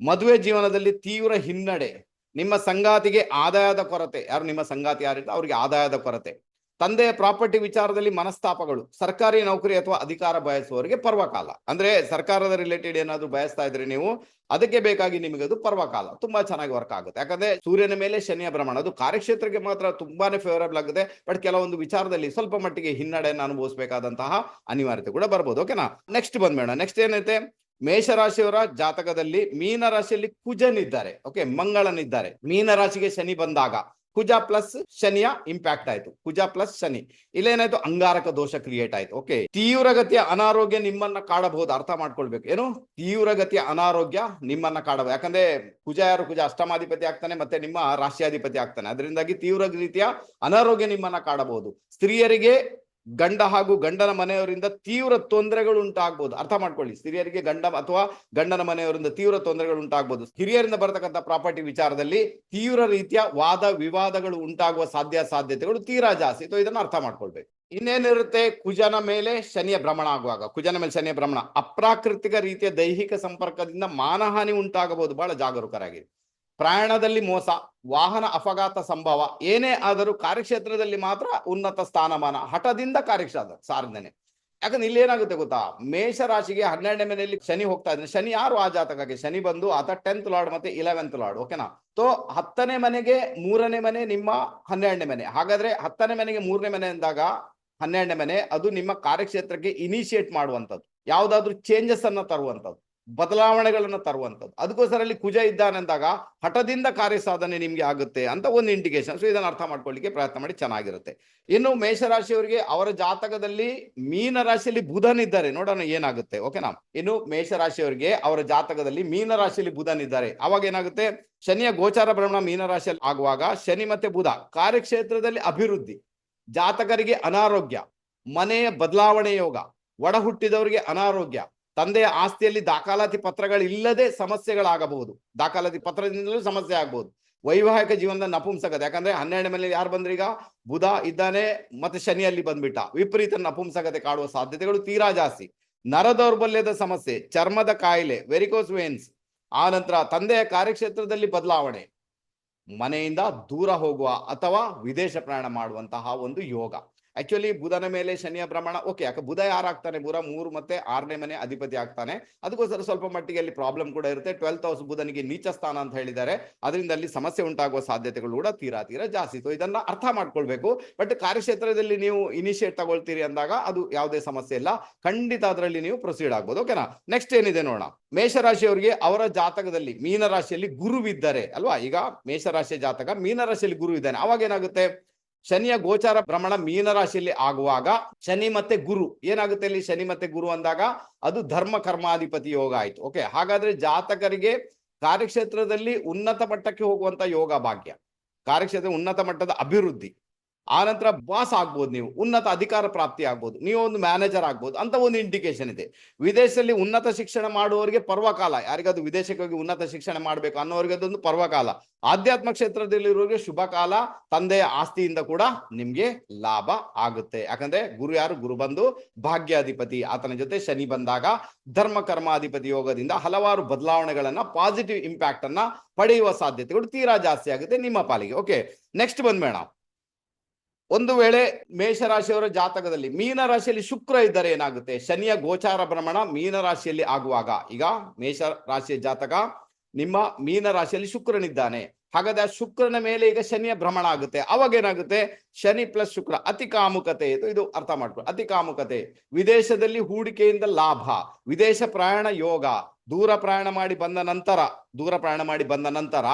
ಮದುವೆ ಜೀವನದಲ್ಲಿ ತೀವ್ರ ಹಿನ್ನಡೆ. ನಿಮ್ಮ ಸಂಗಾತಿಗೆ ಆದಾಯದ ಕೊರತೆ. ಯಾರು ನಿಮ್ಮ ಸಂಗಾತಿ ಯಾರಿಲ್ಲ, ಅವರಿಗೆ ಆದಾಯದ ಕೊರತೆ. ತಂದೆಯ ಪ್ರಾಪರ್ಟಿ ವಿಚಾರದಲ್ಲಿ ಮನಸ್ತಾಪಗಳು, ಸರ್ಕಾರಿ ನೌಕರಿ ಅಥವಾ ಅಧಿಕಾರ ಬಯಸುವವರಿಗೆ ಪರ್ವಕಾಲ. ಅಂದ್ರೆ ಸರ್ಕಾರದ ರಿಲೇಟೆಡ್ ಏನಾದ್ರು ಬಯಸ್ತಾ ಇದ್ರೆ ನೀವು ಅದಕ್ಕೆ ಬೇಕಾಗಿ ನಿಮಗೆ ಅದು ಪರ್ವಕಾಲ. ತುಂಬಾ ಚೆನ್ನಾಗಿ ವರ್ಕ್ ಆಗುತ್ತೆ. ಯಾಕಂದ್ರೆ ಸೂರ್ಯನ ಮೇಲೆ ಶನಿಯ ಭ್ರಮಣ, ಅದು ಕಾರ್ಯಕ್ಷೇತ್ರಕ್ಕೆ ಮಾತ್ರ ತುಂಬಾನೇ ಫೇವರಬಲ್ ಆಗುತ್ತೆ. ಬಟ್ ಕೆಲವೊಂದು ವಿಚಾರದಲ್ಲಿ ಸ್ವಲ್ಪ ಮಟ್ಟಿಗೆ ಹಿನ್ನಡೆಯನ್ನು ಅನುಭವಿಸಬೇಕಾದಂತಹ ಅನಿವಾರ್ಯತೆ ಕೂಡ ಬರ್ಬೋದು. ಓಕೆನಾ ನೆಕ್ಸ್ಟ್ ಬಂದ್ಬೇಡ ನೆಕ್ಸ್ಟ್ ಏನೈತೆ? ಮೇಷರಾಶಿಯವರ ಜಾತಕದಲ್ಲಿ ಮೀನ ರಾಶಿಯಲ್ಲಿ ಕುಜನಿದ್ದಾರೆ. ಓಕೆ ಮಂಗಳನಿದ್ದಾರೆ. ಮೀನ ರಾಶಿಗೆ ಶನಿ ಬಂದಾಗ ಕುಜ ಪ್ಲಸ್ ಶನಿಯ ಇಂಪ್ಯಾಕ್ಟ್ ಆಯ್ತು. ಕುಜ ಪ್ಲಸ್ ಶನಿ ಇಲ್ಲೇನಾಯ್ತು? ಅಂಗಾರಕ ದೋಷ ಕ್ರಿಯೇಟ್ ಆಯ್ತು. ಓಕೆ ತೀವ್ರಗತಿಯ ಅನಾರೋಗ್ಯ ನಿಮ್ಮನ್ನ ಕಾಡಬಹುದು. ಅರ್ಥ ಮಾಡ್ಕೊಳ್ಬೇಕು. ಏನು? ತೀವ್ರಗತಿಯ ಅನಾರೋಗ್ಯ ನಿಮ್ಮನ್ನ ಕಾಡಬಹುದು. ಯಾಕಂದ್ರೆ ಕುಜ ಯಾರು? ಕುಜ ಅಷ್ಟಮಾಧಿಪತಿ ಆಗ್ತಾನೆ, ಮತ್ತೆ ನಿಮ್ಮ ರಾಶಿಯಾಧಿಪತಿ ಆಗ್ತಾನೆ. ಅದರಿಂದಾಗಿ ತೀವ್ರ ರೀತಿಯ ಅನಾರೋಗ್ಯ ನಿಮ್ಮನ್ನ ಕಾಡಬಹುದು. ಸ್ತ್ರೀಯರಿಗೆ ಗಂಡ ಹಾಗೂ ಗಂಡನ ಮನೆಯವರಿಂದ ತೀವ್ರ ತೊಂದರೆಗಳು ಉಂಟಾಗ್ಬೋದು. ಅರ್ಥ ಮಾಡ್ಕೊಳ್ಳಿ. ಸ್ತ್ರೀಯರಿಗೆ ಗಂಡ ಅಥವಾ ಗಂಡನ ಮನೆಯವರಿಂದ ತೀವ್ರ ತೊಂದರೆಗಳು ಉಂಟಾಗ್ಬೋದು. ಹಿರಿಯರಿಂದ ಬರತಕ್ಕಂಥ ಪ್ರಾಪರ್ಟಿ ವಿಚಾರದಲ್ಲಿ ತೀವ್ರ ರೀತಿಯ ವಾದ ವಿವಾದಗಳು ಉಂಟಾಗುವ ಸಾಧ್ಯ ಸಾಧ್ಯತೆಗಳು ತೀರಾ ಜಾಸ್ತಿ. ಸೊ, ಇದನ್ನ ಅರ್ಥ ಮಾಡ್ಕೊಳ್ಬೇಕು. ಇನ್ನೇನಿರುತ್ತೆ? ಕುಜನ ಮೇಲೆ ಶನಿಯ ಭ್ರಮಣ ಆಗುವಾಗ. ಕುಜನ ಮೇಲೆ ಶನಿಯ ಭ್ರಮಣ ಅಪ್ರಾಕೃತಿಕ ರೀತಿಯ ದೈಹಿಕ ಸಂಪರ್ಕದಿಂದ ಮಾನಹಾನಿ ಉಂಟಾಗಬಹುದು. ಬಹಳ ಜಾಗರೂಕರಾಗಿ ಪ್ರಯಾಣದಲ್ಲಿ ಮೋಸ, ವಾಹನ ಅಪಘಾತ ಸಂಭವ, ಏನೇ ಆದರೂ ಕಾರ್ಯಕ್ಷೇತ್ರದಲ್ಲಿ ಮಾತ್ರ ಉನ್ನತ ಸ್ಥಾನಮಾನ, ಹಠದಿಂದ ಕಾರ್ಯಕ್ಷೇತ್ರ, ಸಾಧನೆ. ಯಾಕಂದ್ರೆ ಇಲ್ಲಿ ಏನಾಗುತ್ತೆ ಗೊತ್ತಾ? ಮೇಷ ರಾಶಿಗೆ ಹನ್ನೆರಡನೇ ಮನೆಯಲ್ಲಿ ಶನಿ ಹೋಗ್ತಾ ಇದ್ದಾನೆ ಶನಿ ಯಾರು ಆ ಜಾತಕಕ್ಕೆ? ಶನಿ ಬಂದು ಆತ ಟೆಂತ್ ಲಾರ್ಡ್ ಮತ್ತೆ ಇಲೆವೆಂತ್ ಲಾರ್ಡ್ ಓಕೆನಾ ಸೊ ಹತ್ತನೇ ಮನೆಗೆ ಮೂರನೇ ಮನೆ ನಿಮ್ಮ ಹನ್ನೆರಡನೇ ಮನೆ. ಹಾಗಾದ್ರೆ ಹತ್ತನೇ ಮನೆಗೆ ಮೂರನೇ ಮನೆ ಅಂದಾಗ ಹನ್ನೆರಡನೇ ಮನೆ, ಅದು ನಿಮ್ಮ ಕಾರ್ಯಕ್ಷೇತ್ರಕ್ಕೆ ಇನಿಷಿಯೇಟ್ ಮಾಡುವಂಥದ್ದು. ಯಾವ್ದಾದ್ರು ಚೇಂಜಸ್ ಅನ್ನ ತರುವಂಥದ್ದು. ಬದಲಾವಣೆಗಳನ್ನ ತರುವಂಥದ್ದು. ಅದಕ್ಕೋಸ್ಕರ ಅಲ್ಲಿ ಕುಜ ಇದ್ದಾನೆ ಅಂದಾಗ ಹಠದಿಂದ ಕಾರ್ಯ ಸಾಧನೆ ನಿಮ್ಗೆ ಆಗುತ್ತೆ ಅಂತ ಒಂದು ಇಂಡಿಕೇಶನ್ ಸೊ ಇದನ್ನು ಅರ್ಥ ಮಾಡ್ಕೊಳ್ಳಿಕ್ಕೆ ಪ್ರಯತ್ನ ಮಾಡಿ ಚೆನ್ನಾಗಿರುತ್ತೆ. ಇನ್ನು ಮೇಷರಾಶಿಯವರಿಗೆ ಅವರ ಜಾತಕದಲ್ಲಿ ಮೀನ ರಾಶಿಯಲ್ಲಿ ಬುಧನಿದ್ದಾರೆ ನೋಡೋಣ ಏನಾಗುತ್ತೆ. ಓಕೆನಾ ಇನ್ನು ಮೇಷರಾಶಿಯವರಿಗೆ ಅವರ ಜಾತಕದಲ್ಲಿ ಮೀನ ರಾಶಿಯಲ್ಲಿ ಬುಧನಿದ್ದಾರೆ ಅವಾಗ ಏನಾಗುತ್ತೆ? ಶನಿಯ ಗೋಚಾರ ಭ್ರಮಣ ಮೀನರಾಶಿಯಲ್ಲಿ ಆಗುವಾಗ ಶನಿ ಮತ್ತೆ ಬುಧ ಕಾರ್ಯಕ್ಷೇತ್ರದಲ್ಲಿ ಅಭಿವೃದ್ಧಿ, ಜಾತಕರಿಗೆ ಅನಾರೋಗ್ಯ, ಮನೆಯ ಬದಲಾವಣೆ ಯೋಗ ಒಡ ಹುಟ್ಟಿದವರಿಗೆ ಅನಾರೋಗ್ಯ ತಂದೆಯ ಆಸ್ತಿಯಲ್ಲಿ ದಾಖಲಾತಿ ಪತ್ರಗಳಿಲ್ಲದೆ ಸಮಸ್ಯೆಗಳಾಗಬಹುದು. ದಾಖಲಾತಿ ಪತ್ರದಿಂದಲೂ ಸಮಸ್ಯೆ ಆಗಬಹುದು ವೈವಾಹಿಕ ಜೀವನದ ನಪುಂಸಕತೆ, ಯಾಕಂದ್ರೆ ಹನ್ನೆರಡು ಮನೆಯಲ್ಲಿ ಯಾರು ಬಂದ್ರೀಗ? ಬುಧ ಇದ್ದಾನೆ, ಮತ್ತೆ ಶನಿಯಲ್ಲಿ ಬಂದ್ಬಿಟ್ಟ. ವಿಪರೀತ ನಪುಂಸಕತೆ ಕಾಡುವ ಸಾಧ್ಯತೆಗಳು ತೀರಾ ಜಾಸ್ತಿ. ನರ ದೌರ್ಬಲ್ಯದ ಸಮಸ್ಯೆ, ಚರ್ಮದ ಕಾಯಿಲೆ ವೆರಿಕೋಸ್ ವೇನ್ಸ್ ಆ ನಂತರ ತಂದೆಯ ಕಾರ್ಯಕ್ಷೇತ್ರದಲ್ಲಿ ಬದಲಾವಣೆ, ಮನೆಯಿಂದ ದೂರ ಹೋಗುವ ಅಥವಾ ವಿದೇಶ ಪ್ರಯಾಣ ಮಾಡುವಂತಹ ಒಂದು ಯೋಗ. ಆಕ್ಚುಲಿ ಬುಧನ ಮೇಲೆ ಶನಿಯ ಪ್ರಮಾಣ ಓಕೆ ಯಾಕೆ ಬುಧ ಯಾರಾಗ್ತಾನೆ? ಬುಧ ಮೂರು ಮತ್ತೆ ಆರನೇ ಮನೆ ಅಧಿಪತಿ ಆಗ್ತಾನೆ. ಅದಕ್ಕೋಸ್ಕರ ಸ್ವಲ್ಪ ಮಟ್ಟಿಗೆ ಅಲ್ಲಿ ಪ್ರಾಬ್ಲಮ್ ಕೂಡ ಇರುತ್ತೆ. ಟ್ವೆಲ್ತ್ ಹೌಸ್ ಬುಧನಿಗೆ ನೀಚ ಸ್ಥಾನ ಅಂತ ಹೇಳಿದ್ದಾರೆ. ಅದರಿಂದ ಅಲ್ಲಿ ಸಮಸ್ಯೆ ಉಂಟಾಗುವ ಸಾಧ್ಯತೆಗಳು ಕೂಡ ತೀರಾ ತೀರಾ ಜಾಸ್ತಿ. ಸೊ ಇದನ್ನ ಅರ್ಥ ಮಾಡ್ಕೊಳ್ಬೇಕು. ಬಟ್ ಕಾರ್ಯಕ್ಷೇತ್ರದಲ್ಲಿ ನೀವು ಇನಿಷಿಯೇಟ್ ತಗೊಳ್ತೀರಿ ಅಂದಾಗ ಅದು ಯಾವುದೇ ಸಮಸ್ಯೆ ಇಲ್ಲ. ಖಂಡಿತ ಅದರಲ್ಲಿ ನೀವು ಪ್ರೊಸೀಡ್ ಆಗ್ಬೋದು ಓಕೆನಾ ನೆಕ್ಸ್ಟ್ ಏನಿದೆ ನೋಡೋಣ. ಮೇಷರಾಶಿಯವರಿಗೆ ಅವರ ಜಾತಕದಲ್ಲಿ, ಮೀನರಾಶಿಯಲ್ಲಿ ಗುರುವಿದ್ದರೆ, ಅಲ್ವಾ? ಈಗ ಮೇಷರಾಶಿಯ ಜಾತಕ ಮೀನರಾಶಿಯಲ್ಲಿ ಗುರು ಇದ್ದಾನೆ ಅವಾಗ ಏನಾಗುತ್ತೆ? ಶನಿಯ ಗೋಚಾರ ಭ್ರಮಣ ಮೀನರಾಶಿಯಲ್ಲಿ ಆಗುವಾಗ ಶನಿ ಮತ್ತೆ ಗುರು. ಏನಾಗುತ್ತೆ ಇಲ್ಲಿ ಶನಿ ಮತ್ತೆ ಗುರು ಅಂದಾಗ ಅದು ಧರ್ಮ ಕರ್ಮಾಧಿಪತಿ ಯೋಗ ಆಯ್ತು. ಓಕೆ ಹಾಗಾದ್ರೆ ಜಾತಕರಿಗೆ ಕಾರ್ಯಕ್ಷೇತ್ರದಲ್ಲಿ ಉನ್ನತ ಮಟ್ಟಕ್ಕೆ ಹೋಗುವಂತ ಯೋಗ ಭಾಗ್ಯ. ಕಾರ್ಯಕ್ಷೇತ್ರ ಉನ್ನತ ಮಟ್ಟದ ಅಭಿವೃದ್ಧಿ. ಆ ನಂತರ ಬಾಸ್ ಆಗ್ಬೋದು ನೀವು, ಉನ್ನತ ಅಧಿಕಾರ ಪ್ರಾಪ್ತಿ ಆಗ್ಬೋದು, ನೀವು ಒಂದು ಮ್ಯಾನೇಜರ್ ಆಗ್ಬೋದು, ಅಂತ ಒಂದು ಇಂಡಿಕೇಶನ್ ಇದೆ. ವಿದೇಶದಲ್ಲಿ ಉನ್ನತ ಶಿಕ್ಷಣ ಮಾಡುವವರಿಗೆ ಪರ್ವಕಾಲ ಯಾರಿಗಾದ್ರು ವಿದೇಶಕ್ಕೆ ಹೋಗಿ ಉನ್ನತ ಶಿಕ್ಷಣ ಮಾಡಬೇಕು ಅನ್ನೋರಿಗೆ ಅದೊಂದು ಪರ್ವಕಾಲ. ಆಧ್ಯಾತ್ಮ ಕ್ಷೇತ್ರದಲ್ಲಿರೋರಿಗೆ ಶುಭ ಕಾಲ ತಂದೆಯ ಆಸ್ತಿಯಿಂದ ಕೂಡ ನಿಮ್ಗೆ ಲಾಭ ಆಗುತ್ತೆ. ಯಾಕಂದ್ರೆ ಗುರು ಯಾರು? ಗುರು ಬಂದು ಭಾಗ್ಯಾಧಿಪತಿ. ಆತನ ಜೊತೆ ಶನಿ ಬಂದಾಗ ಧರ್ಮ, ಕರ್ಮಾಧಿಪತಿ ಯೋಗದಿಂದ ಹಲವಾರು ಬದಲಾವಣೆಗಳನ್ನ ಪಾಸಿಟಿವ್ ಇಂಪ್ಯಾಕ್ಟ್ ಅನ್ನ ಪಡೆಯುವ ಸಾಧ್ಯತೆಗಳು ತೀರಾ ಜಾಸ್ತಿ ಆಗುತ್ತೆ ನಿಮ್ಮ ಪಾಲಿಗೆ. ಓಕೆ ನೆಕ್ಸ್ಟ್ ಬಂದ್ಬೇಡ ಒಂದು ವೇಳೆ ಮೇಷರಾಶಿಯವರ ಜಾತಕದಲ್ಲಿ ಮೀನ ರಾಶಿಯಲ್ಲಿ ಶುಕ್ರ ಇದ್ದರೆ ಏನಾಗುತ್ತೆ? ಶನಿಯ ಗೋಚಾರ ಭ್ರಮಣ ಮೀನ ರಾಶಿಯಲ್ಲಿ ಆಗುವಾಗ. ಈಗ ಮೇಷ ರಾಶಿಯ ಜಾತಕ ನಿಮ್ಮ ಮೀನ ರಾಶಿಯಲ್ಲಿ ಶುಕ್ರನಿದ್ದಾನೆ. ಹಾಗಾದ್ರೆ ಆ ಶುಕ್ರನ ಮೇಲೆ ಈಗ ಶನಿಯ ಭ್ರಮಣ ಆಗುತ್ತೆ. ಅವಾಗ ಏನಾಗುತ್ತೆ? ಶನಿ ಪ್ಲಸ್ ಶುಕ್ರ ಅತಿ ಕಾಮುಕತೆ ಇದು ಇದು ಅರ್ಥ ಮಾಡ್ಕೊಳ್ಳಿ. ಅತಿ ಕಾಮುಕತೆ ವಿದೇಶದಲ್ಲಿ ಹೂಡಿಕೆಯಿಂದ ಲಾಭ. ವಿದೇಶ ಪ್ರಯಾಣ ಯೋಗ. ದೂರ ಪ್ರಯಾಣ ಮಾಡಿ ಬಂದ ನಂತರ, ದೂರ ಪ್ರಯಾಣ ಮಾಡಿ ಬಂದ ನಂತರ,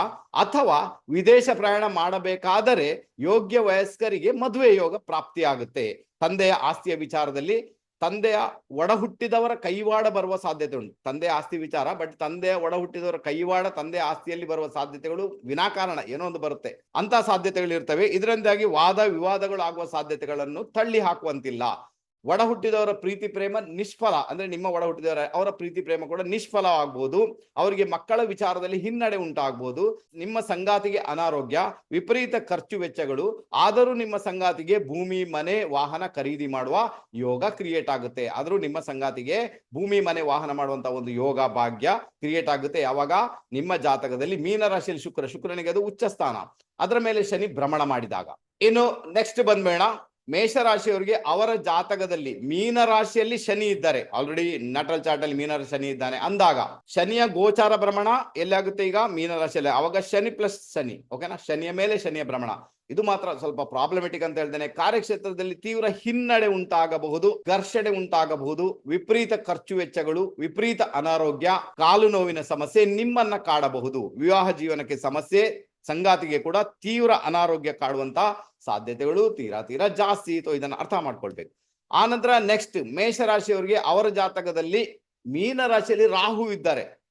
ಅಥವಾ ವಿದೇಶ ಪ್ರಯಾಣ ಮಾಡಬೇಕಾದರೆ ಯೋಗ್ಯ ವಯಸ್ಕರಿಗೆ ಮದುವೆ ಯೋಗ ಪ್ರಾಪ್ತಿಯಾಗುತ್ತೆ. ತಂದೆಯ ಆಸ್ತಿಯ ವಿಚಾರದಲ್ಲಿ ತಂದೆಯ ಒಡ ಹುಟ್ಟಿದವರ ಕೈವಾಡ ಬರುವ ಸಾಧ್ಯತೆ ಉಂಟು. ತಂದೆಯ ಆಸ್ತಿ ವಿಚಾರ ಬಟ್ ತಂದೆಯ ಒಡ ಹುಟ್ಟಿದವರ ಕೈವಾಡ ತಂದೆಯ ಆಸ್ತಿಯಲ್ಲಿ ಬರುವ ಸಾಧ್ಯತೆಗಳು ವಿನಾಕಾರಣ, ಏನೋ ಒಂದು ಬರುತ್ತೆ. ಅಂತ ಸಾಧ್ಯತೆಗಳು ಇರ್ತವೆ ಇದರಿಂದಾಗಿ ವಾದ ವಿವಾದಗಳು ಆಗುವ ಸಾಧ್ಯತೆಗಳನ್ನು ತಳ್ಳಿ ಹಾಕುವಂತಿಲ್ಲ. ಒಡ ಹುಟ್ಟಿದವರ ಪ್ರೀತಿ ಪ್ರೇಮ ನಿಷ್ಫಲ. ಅಂದ್ರೆ ನಿಮ್ಮ ಒಡ ಹುಟ್ಟಿದವರ ಅವರ ಪ್ರೀತಿ ಪ್ರೇಮ ಕೂಡ ನಿಷ್ಫಲ ಆಗ್ಬೋದು. ಅವರಿಗೆ ಮಕ್ಕಳ ವಿಚಾರದಲ್ಲಿ ಹಿನ್ನಡೆ ಉಂಟಾಗ್ಬೋದು. ನಿಮ್ಮ ಸಂಗಾತಿಗೆ ಅನಾರೋಗ್ಯ, ವಿಪರೀತ ಖರ್ಚು ವೆಚ್ಚಗಳು. ಆದರೂ ನಿಮ್ಮ ಸಂಗಾತಿಗೆ ಭೂಮಿ, ಮನೆ, ವಾಹನ ಖರೀದಿ ಮಾಡುವ ಯೋಗ ಕ್ರಿಯೇಟ್ ಆಗುತ್ತೆ. ಆದರೂ ನಿಮ್ಮ ಸಂಗಾತಿಗೆ ಭೂಮಿ, ಮನೆ, ವಾಹನ ಮಾಡುವಂತ ಒಂದು ಯೋಗ ಭಾಗ್ಯ ಕ್ರಿಯೇಟ್ ಆಗುತ್ತೆ. ಯಾವಾಗ? ನಿಮ್ಮ ಜಾತಕದಲ್ಲಿ ಮೀನ ರಾಶಿಯಲ್ಲಿ ಶುಕ್ರ. ಶುಕ್ರನಿಗೆ ಅದು ಉಚ್ಚ ಸ್ಥಾನ ಅದರ ಮೇಲೆ ಶನಿ ಭ್ರಮಣ ಮಾಡಿದಾಗ. ಇನ್ನು ನೆಕ್ಸ್ಟ್ ಬಂದ್ಬೇಡ ಮೇಷರಾಶಿಯವರಿಗೆ ಅವರ ಜಾತಕದಲ್ಲಿ ಮೀನ ರಾಶಿಯಲ್ಲಿ ಶನಿ ಇದ್ದಾರೆ. ಆಲ್ರೆಡಿ ನಟಲ್ ಚಾರ್ಟ್ ಅಲ್ಲಿ ಮೀನ ಶನಿ ಇದ್ದಾನೆ. ಅಂದಾಗ ಶನಿಯ ಗೋಚಾರ ಭ್ರಮಣ ಎಲ್ಲಾಗುತ್ತೆ ಈಗ? ಮೀನ ರಾಶಿಯಲ್ಲಿ. ಅವಾಗ ಶನಿ ಪ್ಲಸ್ ಶನಿ. ಓಕೆನಾ ಶನಿಯ ಮೇಲೆ ಶನಿಯ ಭ್ರಮಣ. ಇದು ಮಾತ್ರ ಸ್ವಲ್ಪ ಪ್ರಾಬ್ಲಮೆಟಿಕ್ ಅಂತ ಹೇಳ್ತೇನೆ ಕಾರ್ಯಕ್ಷೇತ್ರದಲ್ಲಿ ತೀವ್ರ ಹಿನ್ನಡೆ ಉಂಟಾಗಬಹುದು, ಘರ್ಷಣೆ ಉಂಟಾಗಬಹುದು, ವಿಪರೀತ ಖರ್ಚು ವೆಚ್ಚಗಳು, ವಿಪರೀತ ಅನಾರೋಗ್ಯ, ಕಾಲು ನೋವಿನ ಸಮಸ್ಯೆ ನಿಮ್ಮನ್ನ ಕಾಡಬಹುದು. ವಿವಾಹ ಜೀವನಕ್ಕೆ ಸಮಸ್ಯೆ ಸಂಗಾತಿಗೆ ಕೂಡ ತೀವ್ರ ಅನಾರೋಗ್ಯ ಕಾಡುವಂತ ಸಾಧ್ಯತೆಗಳು ತೀರಾ ತೀರಾ ಜಾಸ್ತಿ ಇತ್ತು. ಇದನ್ನ ಅರ್ಥ ಮಾಡ್ಕೊಳ್ಬೇಕು. ಆ ನಂತರ ನೆಕ್ಸ್ಟ್ ಮೇಷರಾಶಿಯವರಿಗೆ ಅವರ ಜಾತಕದಲ್ಲಿ ಮೀನ ರಾಶಿಯಲ್ಲಿ ರಾಹು ಇದ್ದಾರೆ.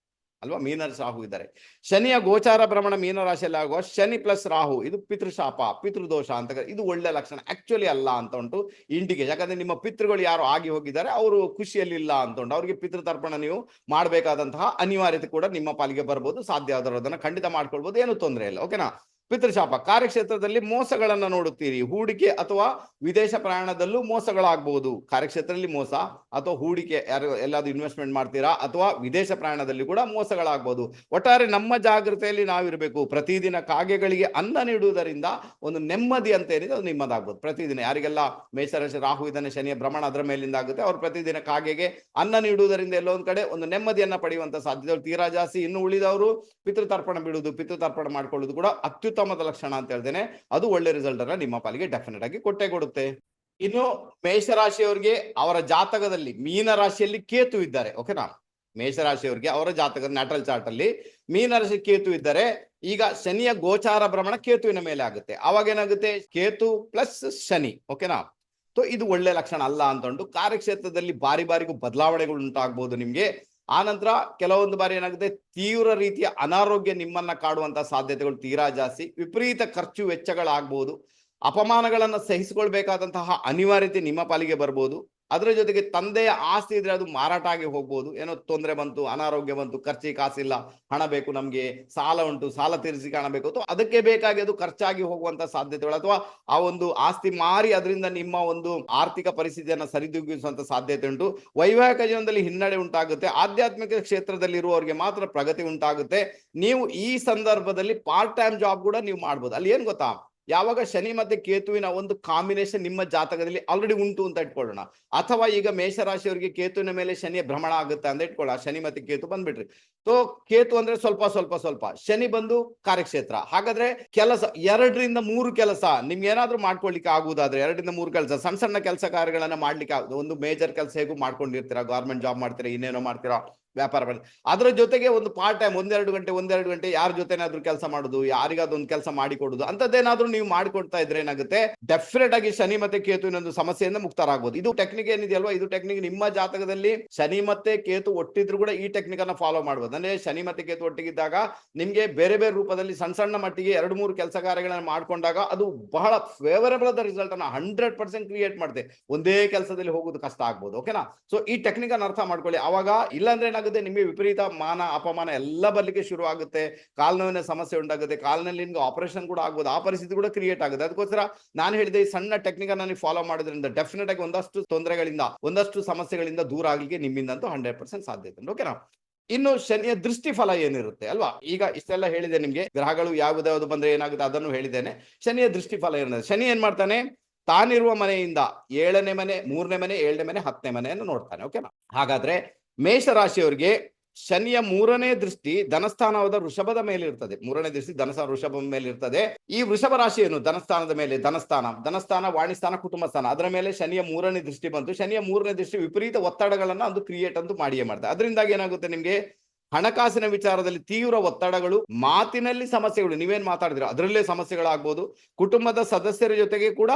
ಅಲ್ವಾ? ಮೀನರ್ ರಾಹು ಇದ್ದಾರೆ. ಶನಿಯ ಗೋಚಾರ ಭ್ರಮಣ ಮೀನರಾಶಿಯಲ್ಲಿ ಆಗುವ ಶನಿ ಪ್ಲಸ್ ರಾಹು, ಇದು ಪಿತೃಶಾಪ, ಪಿತೃದೋಷ ಅಂತ ಇದು ಒಳ್ಳೆ ಲಕ್ಷಣ ಆಕ್ಚುಲಿ ಅಲ್ಲ ಅಂತ ಉಂಟು ಇಂಡಿಕೇಶನ್ ಯಾಕಂದ್ರೆ ನಿಮ್ಮ ಪಿತೃಗಳು ಯಾರು ಆಗಿ ಹೋಗಿದ್ದಾರೆ, ಅವರು ಖುಷಿಯಲ್ಲಿಲ್ಲ ಅಂತ ಉಂಟು. ಅವರಿಗೆ ಪಿತೃತರ್ಪಣ ನೀವು ಮಾಡಬೇಕಾದಂತಹ ಅನಿವಾರ್ಯತೆ ಕೂಡ ನಿಮ್ಮ ಪಾಲಿಗೆ ಬರ್ಬೋದು, ಸಾಧ್ಯ ಅದನ್ನ ಖಂಡಿತ ಮಾಡ್ಕೊಳ್ಬೋದು, ಏನು ತೊಂದರೆ ಇಲ್ಲ ಓಕೆನಾ ಪಿತೃಶಾಪ. ಕಾರ್ಯಕ್ಷೇತ್ರದಲ್ಲಿ ಮೋಸಗಳನ್ನು ನೋಡುತ್ತೀರಿ. ಹೂಡಿಕೆ ಅಥವಾ ವಿದೇಶ ಪ್ರಯಾಣದಲ್ಲೂ ಮೋಸಗಳಾಗಬಹುದು. ಕಾರ್ಯಕ್ಷೇತ್ರದಲ್ಲಿ ಮೋಸ ಅಥವಾ ಹೂಡಿಕೆ ಯಾರು ಎಲ್ಲಾದ್ರೂ ಇನ್ವೆಸ್ಟ್ಮೆಂಟ್ ಮಾಡ್ತೀರಾ ಅಥವಾ ವಿದೇಶ ಪ್ರಯಾಣದಲ್ಲಿ ಕೂಡ ಮೋಸಗಳಾಗಬಹುದು. ಒಟ್ಟಾರೆ ನಮ್ಮ ಜಾಗೃತೆಯಲ್ಲಿ ನಾವಿರಬೇಕು. ಪ್ರತಿದಿನ ಕಾಗೆಗಳಿಗೆ ಅನ್ನ ನೀಡುವುದರಿಂದ ಒಂದು ನೆಮ್ಮದಿ ಅಂತ ಏನಿದೆ ಅದು ನಿಮ್ಮದಾಗ್ಬೋದು. ಪ್ರತಿದಿನ ಯಾರಿಗೆಲ್ಲ ಮೇಷರಾಶಿ, ರಾಹು, ಇದನ್ನ ಶನಿಯ ಭ್ರಮಣ ಅದರ ಮೇಲಿಂದ ಆಗುತ್ತೆ, ಅವ್ರು ಪ್ರತಿದಿನ ಕಾಗೆಗೆ ಅನ್ನ ನೀಡುವುದರಿಂದ ಎಲ್ಲೋ ಒಂದ್ ಕಡೆ ಒಂದು ನೆಮ್ಮದಿಯನ್ನ ಪಡೆಯುವಂತ ಸಾಧ್ಯತೆ. ತೀರಾ ಜಾಸ್ತಿ ಇನ್ನು ಉಳಿದವರು ಪಿತೃತರ್ಪಣ ಬಿಡುವುದು, ಪಿತೃತರ್ಪಣ ಮಾಡ್ಕೊಳ್ಳೋದು ಕೂಡ ಅತ್ಯುತ್ತಮದ ಲಕ್ಷಣ ಅಂತ ಹೇಳ್ತೇನೆ. ಅದು ಒಳ್ಳೆ ರಿಸಲ್ಟ್ ಅನ್ನ ನಿಮ್ಮ ಪಾಲಿಗೆ ಡೆಫಿನೆಟ್ ಆಗಿ ಕೊಟ್ಟೆ ಕೊಡುತ್ತೆ. ಇನ್ನು ಮೇಷರಾಶಿಯವರಿಗೆ ಅವರ ಜಾತಕದಲ್ಲಿ ಮೀನ ರಾಶಿಯಲ್ಲಿ ಕೇತು ಇದ್ದಾರೆ. ಓಕೆನಾ ಮೇಷರಾಶಿಯವರಿಗೆ ಅವರ ಜಾತಕದ ನ್ಯಾಟ್ರಲ್ ಚಾರ್ಟ್ ಅಲ್ಲಿ ಮೀನರಾಶಿ ಕೇತು ಇದ್ದರೆ ಈಗ ಶನಿಯ ಗೋಚಾರ ಭ್ರಮಣ ಕೇತುವಿನ ಮೇಲೆ ಆಗುತ್ತೆ. ಅವಾಗ ಏನಾಗುತ್ತೆ? ಕೇತು ಪ್ಲಸ್ ಶನಿ. ಓಕೆನಾ ಇದು ಒಳ್ಳೆ ಲಕ್ಷಣ ಅಲ್ಲ ಅಂತ ಉಂಟು ಕಾರ್ಯಕ್ಷೇತ್ರದಲ್ಲಿ ಬಾರಿ ಬಾರಿಗೂ ಬದಲಾವಣೆಗಳು ಉಂಟಾಗ್ಬೋದು ನಿಮ್ಗೆ. ಆನಂತರ ಕೆಲವೊಂದು ಬಾರಿ ಏನಾಗುತ್ತೆ? ತೀವ್ರ ರೀತಿಯ ಅನಾರೋಗ್ಯ ನಿಮ್ಮನ್ನ ಕಾಡುವಂತ ಸಾಧ್ಯತೆಗಳು ತೀರಾ ಜಾಸ್ತಿ. ವಿಪರೀತ ಖರ್ಚು ವೆಚ್ಚಗಳಾಗ್ಬೋದು. ಅಪಮಾನಗಳನ್ನು ಸಹಿಸಿಕೊಳ್ಬೇಕಾದಂತಹ ಅನಿವಾರ್ಯತೆ ನಿಮ್ಮ ಪಾಲಿಗೆ ಬರ್ಬೋದು. ಅದರ ಜೊತೆಗೆ ತಂದೆಯ ಆಸ್ತಿ ಇದ್ರೆ ಅದು ಮಾರಾಟ ಆಗಿ ಹೋಗ್ಬೋದು. ಏನೋ ತೊಂದರೆ ಬಂತು, ಅನಾರೋಗ್ಯ ಬಂತು, ಖರ್ಚಿಗೆ ಕಾಸಿಲ್ಲ, ಹಣ ಬೇಕು, ನಮ್ಗೆ ಸಾಲ ಉಂಟು, ಸಾಲ ತೀರಿಸಿ ಕಾಣಬೇಕು ಅಥವಾ ಅದಕ್ಕೆ ಬೇಕಾಗಿ ಅದು ಖರ್ಚಾಗಿ ಹೋಗುವಂತ ಸಾಧ್ಯತೆಗಳು. ಅಥವಾ ಆ ಒಂದು ಆಸ್ತಿ ಮಾರಿ ಅದರಿಂದ ನಿಮ್ಮ ಒಂದು ಆರ್ಥಿಕ ಪರಿಸ್ಥಿತಿಯನ್ನು ಸರಿದೂಗಿಸುವಂತ ಸಾಧ್ಯತೆ ಉಂಟು. ವೈವಾಹಿಕ ಜೀವನದಲ್ಲಿ ಹಿನ್ನಡೆ ಉಂಟಾಗುತ್ತೆ. ಆಧ್ಯಾತ್ಮಿಕ ಕ್ಷೇತ್ರದಲ್ಲಿ ಇರುವವರಿಗೆ ಮಾತ್ರ ಪ್ರಗತಿ ಉಂಟಾಗುತ್ತೆ. ನೀವು ಈ ಸಂದರ್ಭದಲ್ಲಿ ಪಾರ್ಟ್ ಟೈಮ್ ಜಾಬ್ ಕೂಡ ನೀವು ಮಾಡ್ಬೋದು. ಅಲ್ಲಿ ಏನ್ ಗೊತ್ತಾ? ಯಾವಾಗ ಶನಿ ಮತ್ತೆ ಕೇತುವಿನ ಒಂದು ಕಾಂಬಿನೇಷನ್ ನಿಮ್ಮ ಜಾತಕದಲ್ಲಿ ಆಲ್ರೆಡಿ ಉಂಟು ಅಂತ ಇಟ್ಕೊಳ್ಳೋಣ. ಅಥವಾ ಈಗ ಮೇಷರಾಶಿಯವರಿಗೆ ಕೇತುವಿನ ಮೇಲೆ ಶನಿಯ ಭ್ರಮಣ ಆಗುತ್ತೆ ಅಂತ ಇಟ್ಕೊಳ್ಳೋಣ. ಶನಿ ಮತ್ತೆ ಕೇತು ಬಂದ್ಬಿಟ್ರಿ. ಸೊ ಕೇತು ಅಂದ್ರೆ ಸ್ವಲ್ಪ ಸ್ವಲ್ಪ ಸ್ವಲ್ಪ. ಶನಿ ಬಂದು ಕಾರ್ಯಕ್ಷೇತ್ರ. ಹಾಗಾದ್ರೆ ಕೆಲಸ, ಎರಡರಿಂದ ಮೂರು ಕೆಲಸ. ನಿಮ್ಗೆ ಏನಾದ್ರೂ ಮಾಡ್ಕೊಳ್ಲಿಕ್ಕೆ ಆಗುವುದಾದ್ರೆ ಎರಡರಿಂದ ಮೂರು ಕೆಲಸ. ಸಣ್ಣ ಸಣ್ಣ ಕೆಲಸ ಕಾರ್ಯಗಳನ್ನ ಮಾಡ್ಲಿಕ್ಕೆ ಆಗುದು. ಒಂದು ಮೇಜರ್ ಕೆಲಸ ಹೇಗೂ ಮಾಡ್ಕೊಂಡಿರ್ತೀರಾ? ಗೌರ್ಮೆಂಟ್ ಜಾಬ್ ಮಾಡ್ತೀರಾ? ಇನ್ನೇನೋ ಮಾಡ್ತೀರಾ? ವ್ಯಾಪಾರ ಮಾಡಿ. ಅದರ ಜೊತೆಗೆ ಒಂದು ಪಾರ್ಟ್ ಟೈಮ್ ಒಂದೆರಡು ಗಂಟೆ ಒಂದೆರಡು ಗಂಟೆ ಯಾರ ಜೊತೆನಾದ್ರೂ ಕೆಲಸ ಮಾಡುದು, ಯಾರಿಗಾದ್ರೂ ಒಂದು ಕೆಲಸ ಮಾಡಿಕೊಡುದು ಅಂತದ್ದೇನಾದ್ರೂ ನೀವು ಮಾಡಿಕೊಡ್ತಾ ಇದ್ರೆ ಏನಾಗುತ್ತೆ? ಡೆಫಿನೆಟ್ ಆಗಿ ಶನಿ ಮತ್ತೆ ಕೇತುವಿನ ಒಂದು ಸಮಸ್ಯೆಯಿಂದ ಮುಕ್ತರಾಗಬಹುದು ಇದು ಟೆಕ್ನಿಕ್ ಏನಿದೆಯಲ್ವಾ? ಇದು ಟೆಕ್ನಿಕ್ ನಿಮ್ಮ ಜಾತಕದಲ್ಲಿ ಶನಿ ಮತ್ತೆ ಕೇತು ಒಟ್ಟಿದ್ರು ಕೂಡ ಈ ಟೆಕ್ನಿಕ್ ಅನ್ನ ಫಾಲೋ ಮಾಡಬಹುದು ಅಂದ್ರೆ ಶನಿ ಮತ್ತೆ ಕೇತು ಒಟ್ಟಿಗಿದ್ದಾಗ ನಿಮ್ಗೆ ಬೇರೆ ಬೇರೆ ರೂಪದಲ್ಲಿ ಸಣ್ಣ ಸಣ್ಣ ಮಟ್ಟಿಗೆ ಎರಡು ಮೂರು ಕೆಲಸ ಕಾರ್ಯಗಳನ್ನು ಮಾಡ್ಕೊಂಡಾಗ ಅದು ಬಹಳ ಫೇವರಬಲ್ ಆದ ರಿಸಲ್ಟ್ ಅನ್ನ ಹಂಡ್ರೆಡ್ ಪರ್ಸೆಂಟ್ ಕ್ರಿಯೇಟ್ ಮಾಡುತ್ತೆ ಒಂದೇ ಕೆಲಸದಲ್ಲಿ ಹೋಗೋದು ಕಷ್ಟ ಆಗ್ಬಹುದು ಓಕೆನಾ ಸೊ ಈ ಟೆಕ್ನಿಕ್ ಅನ್ನ ಅರ್ಥ ಮಾಡ್ಕೊಳ್ಳಿ. ಅವಾಗ ಇಲ್ಲಾಂದ್ರೆ ಏನಾಗುತ್ತೆ ನಿಮಗೆ ವಿಪರೀತ ಮಾನ, ಅಪಮಾನ ಎಲ್ಲ ಬರಲಿಕ್ಕೆ ಶುರು ಆಗುತ್ತೆ ಕಾಲ್ನೋವಿನ ಸಮಸ್ಯೆ ಉಂಟಾಗುತ್ತೆ. ಕಾಲ್ನಲ್ಲಿ ನಿಮ್ಗೆ ಆಪರೇಷನ್ ಕೂಡ ಆಗ್ಬೋದು. ಆ ಪರಿಸ್ಥಿತಿ ಕೂಡ ಕ್ರಿಯೇಟ್ ಆಗುತ್ತೆ. ಅದಕ್ಕೋಸ್ಕರ ನಾನು ಹೇಳಿದೆ ಈ ಸಣ್ಣ ಟೆಕ್ನಿಕ್ ಅನ್ನ ಫಾಲೋ ಮಾಡೋದ್ರಿಂದ ಡೆಫಿನೆಟ್ ಆಗಿ ಒಂದಷ್ಟು ತೊಂದರೆಗಳಿಂದ, ಒಂದಷ್ಟು ಸಮಸ್ಯೆಗಳಿಂದ ದೂರ ಆಗ್ಲಿಕ್ಕೆ ನಿಮ್ಮಿಂದಂತೂ ಹಂಡ್ರೆಡ್ ಪರ್ಸೆಂಟ್ ಸಾಧ್ಯತೆ ಓಕೆನಾ ಇನ್ನು ಶನಿಯ ದೃಷ್ಟಿ ಫಲ ಏನಿರುತ್ತೆ ಅಲ್ವಾ? ಈಗ ಇಷ್ಟೆಲ್ಲ ಹೇಳಿದೆ ನಿಮ್ಗೆ. ಗ್ರಹಗಳು ಯಾವ್ದಾವ್ದು ಬಂದ್ರೆ ಏನಾಗುತ್ತೆ ಅದನ್ನು ಹೇಳಿದ್ದೇನೆ. ಶನಿಯ ದೃಷ್ಟಿ ಫಲ ಏನಿದೆ ಶನಿ ಏನ್ ಮಾಡ್ತಾನೆ? ತಾನಿರುವ ಮನೆಯಿಂದ ಏಳನೇ ಮನೆ, ಮೂರನೇ ಮನೆ, ಏಳನೇ ಮನೆ, ಹತ್ತನೇ ಮನೆಯನ್ನು ನೋಡ್ತಾನೆ. ಓಕೆನಾ ಹಾಗಾದ್ರೆ ಮೇಷರಾಶಿಯವರಿಗೆ ಶನಿಯ ಮೂರನೇ ದೃಷ್ಟಿ ಧನಸ್ಥಾನವಾದ ವೃಷಭದ ಮೇಲೆ ಇರ್ತದೆ. ಮೂರನೇ ದೃಷ್ಟಿ ಧನಸ ವೃಷಭದ ಮೇಲೆ ಇರ್ತದೆ. ಈ ವೃಷಭ ರಾಶಿಯನ್ನು ಧನಸ್ಥಾನದ ಮೇಲೆ ಧನಸ್ಥಾನ. ಧನಸ್ಥಾನ, ವಾಣಿಸ್ಥಾನ, ಕುಟುಂಬ ಸ್ಥಾನ. ಅದರ ಮೇಲೆ ಶನಿಯ ಮೂರನೇ ದೃಷ್ಟಿ ಬಂತು. ಶನಿಯ ಮೂರನೇ ದೃಷ್ಟಿ ವಿಪರೀತ ಒತ್ತಡಗಳನ್ನ ಅದು ಕ್ರಿಯೇಟ್ ಅಂತೂ ಮಾಡಿಯೇ ಮಾಡ್ತಾರೆ ಅದರಿಂದಾಗಿ ಏನಾಗುತ್ತೆ ನಿಮ್ಗೆ? ಹಣಕಾಸಿನ ವಿಚಾರದಲ್ಲಿ ತೀವ್ರ ಒತ್ತಡಗಳು, ಮಾತಿನಲ್ಲಿ ಸಮಸ್ಯೆಗಳು. ನೀವೇನ್ ಮಾತಾಡಿದ್ರೆ? ಅದರಲ್ಲೇ ಸಮಸ್ಯೆಗಳಾಗ್ಬೋದು. ಕುಟುಂಬದ ಸದಸ್ಯರ ಜೊತೆಗೆ ಕೂಡ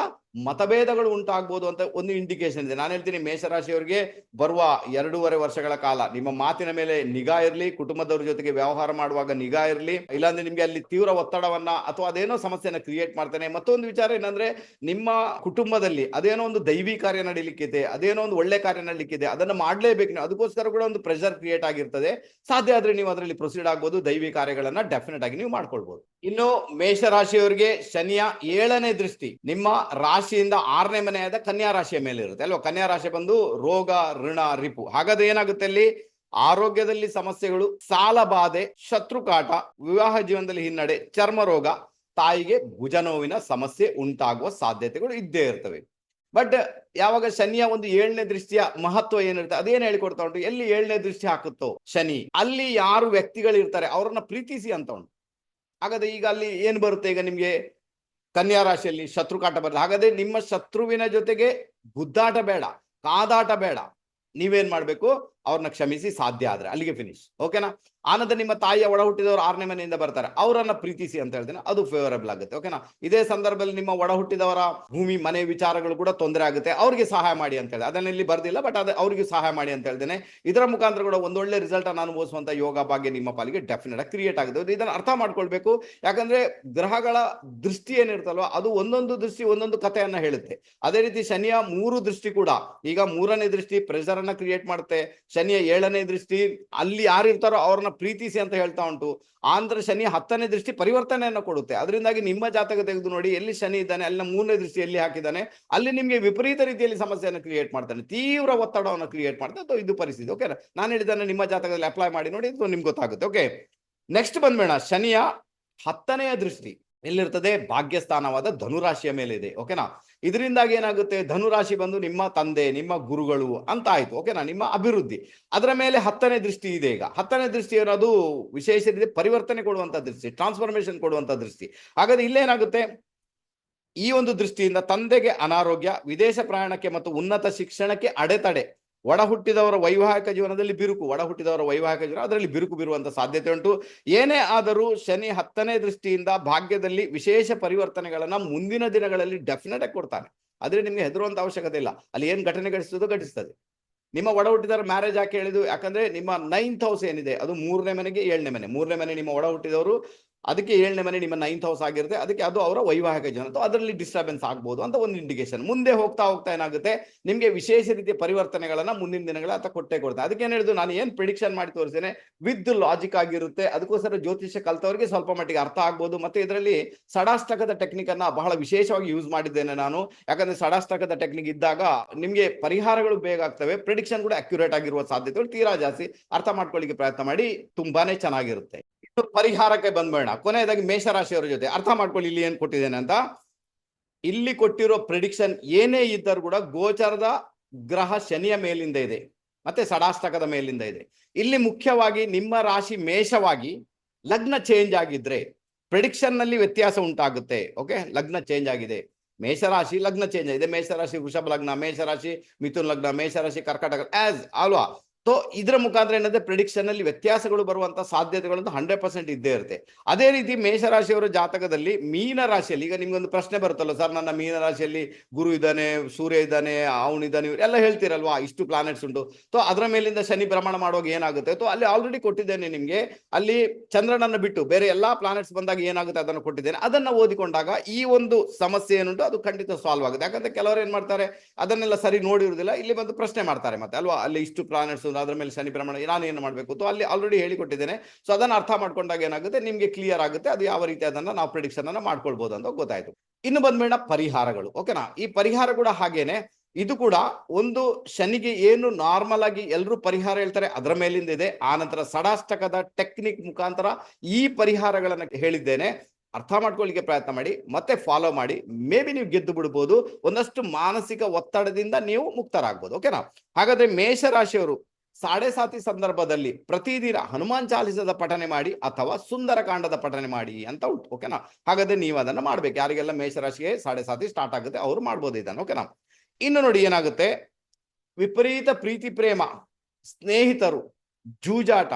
ಮತಭೇದಗಳು ಉಂಟಾಗ್ಬೋದು ಅಂತ ಒಂದು ಇಂಡಿಕೇಶನ್ ಇದೆ. ನಾನು ಹೇಳ್ತೀನಿ ಮೇಷರಾಶಿಯವರಿಗೆ ಬರುವ ಎರಡೂವರೆ ವರ್ಷಗಳ ಕಾಲ ನಿಮ್ಮ ಮಾತಿನ ಮೇಲೆ ನಿಗಾ ಇರಲಿ, ಕುಟುಂಬದವ್ರ ಜೊತೆಗೆ ವ್ಯವಹಾರ ಮಾಡುವಾಗ ನಿಗಾ ಇರಲಿ, ಇಲ್ಲಾಂದ್ರೆ ನಿಮ್ಗೆ ಅಲ್ಲಿ ತೀವ್ರ ಒತ್ತಡವನ್ನ ಅಥವಾ ಅದೇನೋ ಸಮಸ್ಯೆಯನ್ನು ಕ್ರಿಯೇಟ್ ಮಾಡ್ತೇನೆ. ಮತ್ತೊಂದು ವಿಚಾರ ಏನಂದ್ರೆ ನಿಮ್ಮ ಕುಟುಂಬದಲ್ಲಿ ಅದೇನೋ ಒಂದು ದೈವಿ ಕಾರ್ಯ ನಡೀಲಿಕ್ಕಿದೆ, ಅದೇನೋ ಒಂದು ಒಳ್ಳೆ ಕಾರ್ಯ ನಡೀಲಿಕ್ಕಿದೆ, ಅದನ್ನ ಮಾಡಲೇಬೇಕು ನೀವು. ಅದಕ್ಕೋಸ್ಕರ ಕೂಡ ಒಂದು ಪ್ರೆಷರ್ ಕ್ರಿಯೇಟ್ ಆಗಿರ್ತದೆ. ಸಾಧ್ಯ ಆದ್ರೆ ನೀವು ಅದರಲ್ಲಿ ಪ್ರೊಸೀಡ್ ಆಗ್ಬೋದು, ದೈವಿ ಕಾರ್ಯಗಳನ್ನ ಡೆಫಿನೆಟ್ ಆಗಿ ನೀವು ಮಾಡ್ಕೊಳ್ಬಹುದು ಇನ್ನು ಮೇಷರಾಶಿಯವರಿಗೆ ಶನಿಯ ಏಳನೇ ದೃಷ್ಟಿ, ನಿಮ್ಮ ರಾಶಿಯಿಂದ ಆರನೇ ಮನೆಯಾದ ಕನ್ಯಾ ರಾಶಿಯ ಮೇಲೆ ಇರುತ್ತೆ. ಅಲ್ವಾ? ಕನ್ಯಾ ರಾಶಿ ಬಂದು ರೋಗ, ಋಣ, ರಿಪು. ಹಾಗಾದ್ರೆ ಏನಾಗುತ್ತೆ ಅಲ್ಲಿ? ಆರೋಗ್ಯದಲ್ಲಿ ಸಮಸ್ಯೆಗಳು, ಸಾಲ ಬಾಧೆ ಶತ್ರುಕಾಟ ವಿವಾಹ ಜೀವನದಲ್ಲಿ ಹಿನ್ನಡೆ, ಚರ್ಮ ರೋಗ, ತಾಯಿಗೆ ಭುಜ ನೋವಿನ ಸಮಸ್ಯೆ ಉಂಟಾಗುವ ಸಾಧ್ಯತೆಗಳು ಇದ್ದೇ ಇರ್ತವೆ. ಬಟ್ ಯಾವಾಗ ಶನಿಯ ಒಂದು ಏಳನೇ ದೃಷ್ಟಿಯ ಮಹತ್ವ ಏನಿರುತ್ತೆ? ಅದೇನ್ ಹೇಳಿಕೊಡ್ತಾ ಉಂಟು? ಎಲ್ಲಿ ಏಳನೇ ದೃಷ್ಟಿ ಹಾಕುತ್ತೋ? ಶನಿ. ಅಲ್ಲಿ ಯಾರು ವ್ಯಕ್ತಿಗಳು ಇರ್ತಾರೆ ಅವ್ರನ್ನ ಪ್ರೀತಿಸಿ ಅಂತ ಉಂಟು. ಹಾಗಾದ್ರೆ ಈಗ ಅಲ್ಲಿ ಏನ್ ಬರುತ್ತೆ? ಈಗ ನಿಮ್ಗೆ ಕನ್ಯಾ ರಾಶಿಯಲ್ಲಿ ಶತ್ರುಕಾಟ ಬರ್ತದೆ ಹಾಗಾದ್ರೆ ನಿಮ್ಮ ಶತ್ರುವಿನ ಜೊತೆಗೆ ಗುದ್ದಾಟ ಬೇಡ ಕಾದಾಟ ಬೇಡ. ನೀವೇನ್ ಮಾಡ್ಬೇಕು? ಅವ್ರನ್ನ ಕ್ಷಮಿಸಿ ಸಾಧ್ಯ ಆದ್ರೆ, ಅಲ್ಲಿಗೆ ಫಿನಿಶ್ ಓಕೆನಾ ಆನಂದ ನಿಮ್ಮ ತಾಯಿಯ ಒಡ ಹುಟ್ಟಿದವರು ಆರನೇ ಮನೆಯಿಂದ ಬರ್ತಾರೆ. ಅವರನ್ನ ಪ್ರೀತಿಸಿ ಅಂತ ಹೇಳ್ತೀನಿ. ಅದು ಫೇವರಬಲ್ ಆಗುತ್ತೆ. ಓಕೆನಾ ಇದೇ ಸಂದರ್ಭದಲ್ಲಿ ನಿಮ್ಮ ಒಡ ಹುಟ್ಟಿದವರ ಭೂಮಿ, ಮನೆ ವಿಚಾರಗಳು ಕೂಡ ತೊಂದರೆ ಆಗುತ್ತೆ. ಅವ್ರಿಗೆ ಸಹಾಯ ಮಾಡಿ ಅಂತ ಹೇಳಿ ಅದನ್ನ ಇಲ್ಲಿ ಬರ್ದಿಲ್ಲ ಬಟ್ ಅದೇ ಅವ್ರಿಗೆ ಸಹಾಯ ಮಾಡಿ ಅಂತ ಹೇಳ್ತೇನೆ ಇದರ ಮುಖಾಂತರ ಕೂಡ ಒಂದೊಳ್ಳೆ ರಿಸಲ್ಟ್ ಅನ್ನು ಅನುಭವಿಸುವಂತ ಯೋಗ ಭಾಗ್ಯ ನಿಮ್ಮ ಪಾಲಿಗೆ ಡೆಫಿನೆಟ್ ಆಗಿ ಕ್ರಿಯೇಟ್ ಆಗುತ್ತೆ. ಇದನ್ನ ಅರ್ಥ ಮಾಡ್ಕೊಳ್ಬೇಕು. ಯಾಕಂದ್ರೆ ಗ್ರಹಗಳ ದೃಷ್ಟಿ ಏನಿರ್ತಲ್ವ ಅದು ಒಂದೊಂದು ದೃಷ್ಟಿ, ಒಂದೊಂದು ಕಥೆಯನ್ನ ಹೇಳುತ್ತೆ. ಅದೇ ರೀತಿ ಶನಿಯ ಮೂರು ದೃಷ್ಟಿ ಕೂಡ, ಈಗ ಮೂರನೇ ದೃಷ್ಟಿ ಪ್ರೆಷರ್ ಅನ್ನ ಕ್ರಿಯೇಟ್ ಮಾಡುತ್ತೆ. ಶನಿಯ ಏಳನೇ ದೃಷ್ಟಿ, ಅಲ್ಲಿ ಯಾರು ಇರ್ತಾರೋ ಅವ್ರನ್ನ ಪ್ರೀತಿಸಿ ಅಂತ ಹೇಳ್ತಾ ಉಂಟು. ಆಂಧ್ರ ಶನಿ ಹತ್ತನೇ ದೃಷ್ಟಿ ಪರಿವರ್ತನೆಯನ್ನು ಕೊಡುತ್ತೆ. ಅದರಿಂದಾಗಿ ನಿಮ್ಮ ಜಾತಕ ತೆಗೆದು ನೋಡಿ, ಎಲ್ಲಿ ಶನಿ ಇದ್ದಾನೆ, ಅಲ್ಲಿನ ಮೂರನೇ ದೃಷ್ಟಿ ಎಲ್ಲಿ ಹಾಕಿದ್ದಾನೆ, ಅಲ್ಲಿ ನಿಮಗೆ ವಿಪರೀತ ರೀತಿಯಲ್ಲಿ ಸಮಸ್ಯೆಯನ್ನು ಕ್ರಿಯೇಟ್ ಮಾಡ್ತಾನೆ. ತೀವ್ರ ಒತ್ತಡವನ್ನು ಕ್ರಿಯೇಟ್ ಮಾಡ್ತಾನೆ. ಅಥವಾ ಇದು ಪರಿಸ್ಥಿತಿ ಓಕೆ ನಾನು ಹೇಳಿದ್ದಾನೆ ನಿಮ್ಮ ಜಾತಕದಲ್ಲಿ ಅಪ್ಲೈ ಮಾಡಿ ನೋಡಿ ಅಥವಾ ನಿಮ್ಗೆ ಗೊತ್ತಾಗುತ್ತೆ ಓಕೆ ನೆಕ್ಸ್ಟ್ ಬಂದ್ಬೇಡ ಶನಿಯ ಹತ್ತನೆಯ ದೃಷ್ಟಿ. ಎಲ್ಲಿರ್ತದೆ? ಭಾಗ್ಯಸ್ಥಾನವಾದ ಧನುರಾಶಿಯ ಮೇಲೆ ಇದೆ ಓಕೆನಾ ಇದರಿಂದಾಗಿ ಏನಾಗುತ್ತೆ? ಧನುರಾಶಿ ಬಂದು ನಿಮ್ಮ ತಂದೆ, ನಿಮ್ಮ ಗುರುಗಳು ಅಂತ ಆಯ್ತು. ಓಕೆನಾ ನಿಮ್ಮ ಅಭಿವೃದ್ಧಿ. ಅದರ ಮೇಲೆ ಹತ್ತನೇ ದೃಷ್ಟಿ ಇದೆ ಈಗ. ಹತ್ತನೇ ದೃಷ್ಟಿ ಅನ್ನೋದು ವಿಶೇಷ ರೀತಿ ಪರಿವರ್ತನೆ ಕೊಡುವಂತ ದೃಷ್ಟಿ ಟ್ರಾನ್ಸ್ಫಾರ್ಮೇಶನ್ ಕೊಡುವಂತ ದೃಷ್ಟಿ. ಹಾಗಾದ್ರೆ ಇಲ್ಲೇನಾಗುತ್ತೆ ಈ ಒಂದು ದೃಷ್ಟಿಯಿಂದ ತಂದೆಗೆ ಅನಾರೋಗ್ಯ, ವಿದೇಶ ಪ್ರಯಾಣಕ್ಕೆ ಮತ್ತು ಉನ್ನತ ಶಿಕ್ಷಣಕ್ಕೆ ಅಡೆತಡೆ. ಒಡ ಹುಟ್ಟಿದವರ ವೈವಾಹಿಕ ಜೀವನದಲ್ಲಿ ಬಿರುಕು ಒಡ ಹುಟ್ಟಿದವರ ವೈವಾಹಿಕ ಜೀವನ, ಅದರಲ್ಲಿ ಬಿರುಕು ಬೀರುವಂತ ಸಾಧ್ಯತೆ ಉಂಟು. ಏನೇ ಆದರೂ ಶನಿ ಹತ್ತನೇ ದೃಷ್ಟಿಯಿಂದ ಭಾಗ್ಯದಲ್ಲಿ ವಿಶೇಷ ಪರಿವರ್ತನೆಗಳನ್ನ ಮುಂದಿನ ದಿನಗಳಲ್ಲಿ ಡೆಫಿನೆಟ್ ಆಗಿ ಕೊಡ್ತಾನೆ. ಆದ್ರೆ ನಿಮ್ಗೆ ಹೆದರುವಂತ ಅವಶ್ಯಕತೆ ಇಲ್ಲ. ಅಲ್ಲಿ ಏನ್ ಘಟನೆ ಘಟಿಸೋದು ಘಟಿಸ್ತದೆ. ನಿಮ್ಮ ಒಡ ಹುಟ್ಟಿದವರ ಮ್ಯಾರೇಜ್ ಯಾಕೆ ಹೇಳಿದ್ದು? ಯಾಕಂದ್ರೆ ನಿಮ್ಮ ನೈನ್ತ್ ಹೌಸ್ ಏನಿದೆ? ಅದು ಮೂರನೇ ಮನೆಗೆ ಏಳನೇ ಮನೆ. ಮೂರನೇ ಮನೆ ನಿಮ್ಮ ಒಡ ಹುಟ್ಟಿದವರು ಅದಕ್ಕೆ ಏಳನೇ ಮನೆ ನಿಮ್ಮ ನೈನ್ತ್ ಹೌಸ್ ಆಗಿರುತ್ತೆ. ಅದಕ್ಕೆ ಅದು ಅವರ ವೈವಾಹಿಕ ಜನತ ಅದರಲ್ಲಿ ಡಿಸ್ಟರ್ಬೆನ್ಸ್ ಆಗ್ಬೋದು ಅಂತ ಒಂದು ಇಂಡಿಕೇಶನ್ ಮುಂದೆ ಹೋಗ್ತಾ ಹೋಗ್ತಾ ಏನಾಗುತ್ತೆ? ನಿಮಗೆ ವಿಶೇಷ ರೀತಿಯ ಪರಿವರ್ತನೆಗಳನ್ನ ಮುಂದಿನ ದಿನಗಳ ಅಥವಾ ಕೊಟ್ಟೆ ಕೊಡುತ್ತೆ ಅದಕ್ಕೆ ಏನು ಹೇಳಿದ್ದು ನಾನು ಏನು ಪ್ರಿಡಿಕ್ಷನ್ ಮಾಡಿ ತೋರಿಸ್ತೇನೆ? ವಿತ್ ಲಾಜಿಕ್ ಆಗಿರುತ್ತೆ. ಅದಕ್ಕೋಸ್ಕರ ಜ್ಯೋತಿಷ್ಯ ಕಲ್ತವರಿಗೆ ಸ್ವಲ್ಪ ಮಟ್ಟಿಗೆ ಅರ್ಥ ಆಗ್ಬೋದು. ಮತ್ತೆ ಇದರಲ್ಲಿ ಸಡಾಸ್ತಕದ ಟೆಕ್ನಿಕ್ ಅನ್ನ ಬಹಳ ವಿಶೇಷವಾಗಿ ಯೂಸ್ ಮಾಡಿದ್ದೇನೆ ನಾನು. ಯಾಕಂದ್ರೆ ಸಡಾಸ್ತಕದ ಟೆಕ್ನಿಕ್ ಇದ್ದಾಗ ನಿಮಗೆ ಪರಿಹಾರಗಳು ಬೇಗ ಆಗ್ತವೆ. ಪ್ರಿಡಿಕ್ಷನ್ ಕೂಡ ಅಕ್ಯುರೇಟ್ ಆಗಿರುವ ಸಾಧ್ಯತೆಗಳು ತೀರಾ ಜಾಸ್ತಿ. ಅರ್ಥ ಮಾಡ್ಕೊಳ್ಳಿಕ್ಕೆ ಪ್ರಯತ್ನ ಮಾಡಿ. ತುಂಬಾನೇ ಚೆನ್ನಾಗಿರುತ್ತೆ. ಪರಿಹಾರಕ್ಕೆ ಬಂದ್ಬೇಡ ಕೊನೆಯದಾಗಿ ಮೇಷರಾಶಿಯವರ ಜೊತೆ ಅರ್ಥ ಮಾಡ್ಕೊಳ್ಳಿ ಇಲ್ಲಿ ಏನ್ ಕೊಟ್ಟಿದ್ದೇನೆ ಅಂತ. ಇಲ್ಲಿ ಕೊಟ್ಟಿರೋ ಪ್ರಿಡಿಕ್ಷನ್ ಏನೇ ಇದ್ದರೂ ಕೂಡ ಗೋಚರದ ಗ್ರಹ ಶನಿಯ ಮೇಲಿಂದ ಇದೆ. ಮತ್ತೆ ಸಡಾಷ್ಟಕದ ಮೇಲಿಂದ ಇದೆ. ಇಲ್ಲಿ ಮುಖ್ಯವಾಗಿ ನಿಮ್ಮ ರಾಶಿ ಮೇಷವಾಗಿ ಲಗ್ನ ಚೇಂಜ್ ಆಗಿದ್ರೆ ಪ್ರಿಡಿಕ್ಷನ್ನಲ್ಲಿ ವ್ಯತ್ಯಾಸ ಉಂಟಾಗುತ್ತೆ. ಓಕೆ ಲಗ್ನ ಚೇಂಜ್ ಆಗಿದೆ. ಮೇಷರಾಶಿ ಲಗ್ನ ಚೇಂಜ್ ಆಗಿದೆ. ಮೇಷರಾಶಿ ವೃಷಭ ಲಗ್ನ, ಮೇಷರಾಶಿ ಮಿಥುನ್ ಲಗ್ನ, ಮೇಷರಾಶಿ ಕರ್ಕಾಟಕ ಆಸ್ ಅಲ್ವಾ ಸೊ ಇದರ ಮುಖಾಂತರ ಏನಂದ್ರೆ ಪ್ರಿಡಿಕ್ಷನ್ ಅಲ್ಲಿ ವ್ಯತ್ಯಾಸಗಳು ಬರುವಂತ ಸಾಧ್ಯತೆಗಳು ಹಂಡ್ರೆಡ್ ಪರ್ಸೆಂಟ್ ಇದ್ದೇ ಇರುತ್ತೆ. ಅದೇ ರೀತಿ ಮೇಷರಾಶಿಯವರ ಜಾತಕದಲ್ಲಿ ಮೀನ ರಾಶಿಯಲ್ಲಿ, ಈಗ ನಿಮ್ಗೊಂದು ಪ್ರಶ್ನೆ ಬರುತ್ತಲ್ಲ ಸರ್ ನನ್ನ ಮೀನ ರಾಶಿಯಲ್ಲಿ ಗುರು ಇದ್ದಾನೆ, ಸೂರ್ಯ ಇದ್ದಾನೆ ಅವನಿದ್ದಾನೆ ಎಲ್ಲ ಹೇಳ್ತೀರಲ್ವಾ, ಇಷ್ಟು ಪ್ಲಾನೆಟ್ಸ್ ಉಂಟು. ಸೊ ಅದರ ಮೇಲಿಂದ ಶನಿ ಭ್ರಮಣ ಮಾಡುವಾಗ ಏನಾಗುತ್ತೆ? ಸೊ ಅಲ್ಲಿ ಆಲ್ರೆಡಿ ಕೊಟ್ಟಿದ್ದೇನೆ ನಿಮಗೆ, ಅಲ್ಲಿ ಚಂದ್ರನನ್ನು ಬಿಟ್ಟು ಬೇರೆ ಎಲ್ಲಾ ಪ್ಲಾನೆಟ್ಸ್ ಬಂದಾಗ ಏನಾಗುತ್ತೆ ಅದನ್ನು ಕೊಟ್ಟಿದ್ದೇನೆ. ಅದನ್ನ ಓದಿಕೊಂಡಾಗ ಈ ಒಂದು ಸಮಸ್ಯೆ ಏನುಂಟು, ಅದು ಖಂಡಿತ ಸಾಲ್ವ್ ಆಗುತ್ತೆ. ಯಾಕಂದ್ರೆ ಕೆಲವರು ಏನ್ ಮಾಡ್ತಾರೆ, ಅದನ್ನೆಲ್ಲ ಸರಿ ನೋಡಿರುವುದಿಲ್ಲ, ಇಲ್ಲಿ ಬಂದು ಪ್ರಶ್ನೆ ಮಾಡ್ತಾರೆ ಮತ್ತೆ, ಅಲ್ವಾ? ಅಲ್ಲಿ ಇಷ್ಟು ಪ್ಲಾನೆಟ್ಸ್ ಅದ್ರ ಮೇಲೆ ಶನಿ ಭ್ರಮಣ ನಾನು ಏನು ಮಾಡಬೇಕು? ಅಲ್ಲಿ ಆಲ್ರೆಡಿ ಹೇಳಿಕೊಟ್ಟಿದ್ದೇನೆ. ಸೊ ಅದನ್ನ ಅರ್ಥ ಮಾಡ್ಕೊಂಡಾಗ ಏನಾಗುತ್ತೆ? ನಿಮಗೆ ಕ್ಲಿಯರ್ ಆಗುತ್ತೆ. ಅದು ಯಾವ ರೀತಿ ಅದನ್ನ ನಾವು ಪ್ರಿಡಿಕ್ಷನ್ ಅನ್ನು ಮಾಡ್ಕೊಳ್ಬಹುದು ಅಂತ ಗೊತ್ತಾಯ್ತು. ಇನ್ನು ಬಂದ್ಬೇಡ ಪರಿಹಾರಗಳು. ಓಕೆನಾ ಈ ಪರಿಹಾರ ಕೂಡ ಹಾಗೇನೆ. ಇದು ಕೂಡ ಒಂದು ಶನಿಗೆ ಏನು ನಾರ್ಮಲ್ ಆಗಿ ಎಲ್ಲರೂ ಪರಿಹಾರ ಹೇಳ್ತಾರೆ, ಅದರ ಮೇಲಿಂದ ಇದೆ. ಆ ನಂತರ ಸಡಾಷ್ಟಕದ ಟೆಕ್ನಿಕ್ ಮುಖಾಂತರ ಈ ಪರಿಹಾರಗಳನ್ನು ಹೇಳಿದ್ದೇನೆ. ಅರ್ಥ ಮಾಡ್ಕೊಳ್ಳಿಕ್ಕೆ ಪ್ರಯತ್ನ ಮಾಡಿ. ಮತ್ತೆ ಫಾಲೋ ಮಾಡಿ. ಮೇ ಬಿ ನೀವು ಗೆದ್ದು ಬಿಡ್ಬೋದು. ಒಂದಷ್ಟು ಮಾನಸಿಕ ಒತ್ತಡದಿಂದ ನೀವು ಮುಕ್ತರಾಗ್ಬೋದು. ಓಕೆನಾ ಹಾಗಾದ್ರೆ ಮೇಷರಾಶಿಯವರು ಸಾಡೆ ಸಾತಿ ಸಂದರ್ಭದಲ್ಲಿ ಪ್ರತಿದಿನ ಹನುಮಾನ್ ಚಾಲಿಸದ ಪಠನೆ ಮಾಡಿ ಅಥವಾ ಸುಂದರ ಕಾಂಡದ ಪಠನೆ ಮಾಡಿ ಅಂತ ಉಂಟು ಓಕೆನಾ ಹಾಗಾದ್ರೆ ನೀವು ಅದನ್ನ ಮಾಡ್ಬೇಕು. ಯಾರಿಗೆಲ್ಲ ಮೇಷರಾಶಿಗೆ ಸಾಡೆ ಸಾತಿ ಸ್ಟಾರ್ಟ್ ಆಗುತ್ತೆ ಅವ್ರು ಮಾಡ್ಬೋದು ಇದನ್ನು ಓಕೆನಾ ಇನ್ನು ನೋಡಿ ಏನಾಗುತ್ತೆ? ವಿಪರೀತ ಪ್ರೀತಿ ಪ್ರೇಮ, ಸ್ನೇಹಿತರು, ಜೂಜಾಟ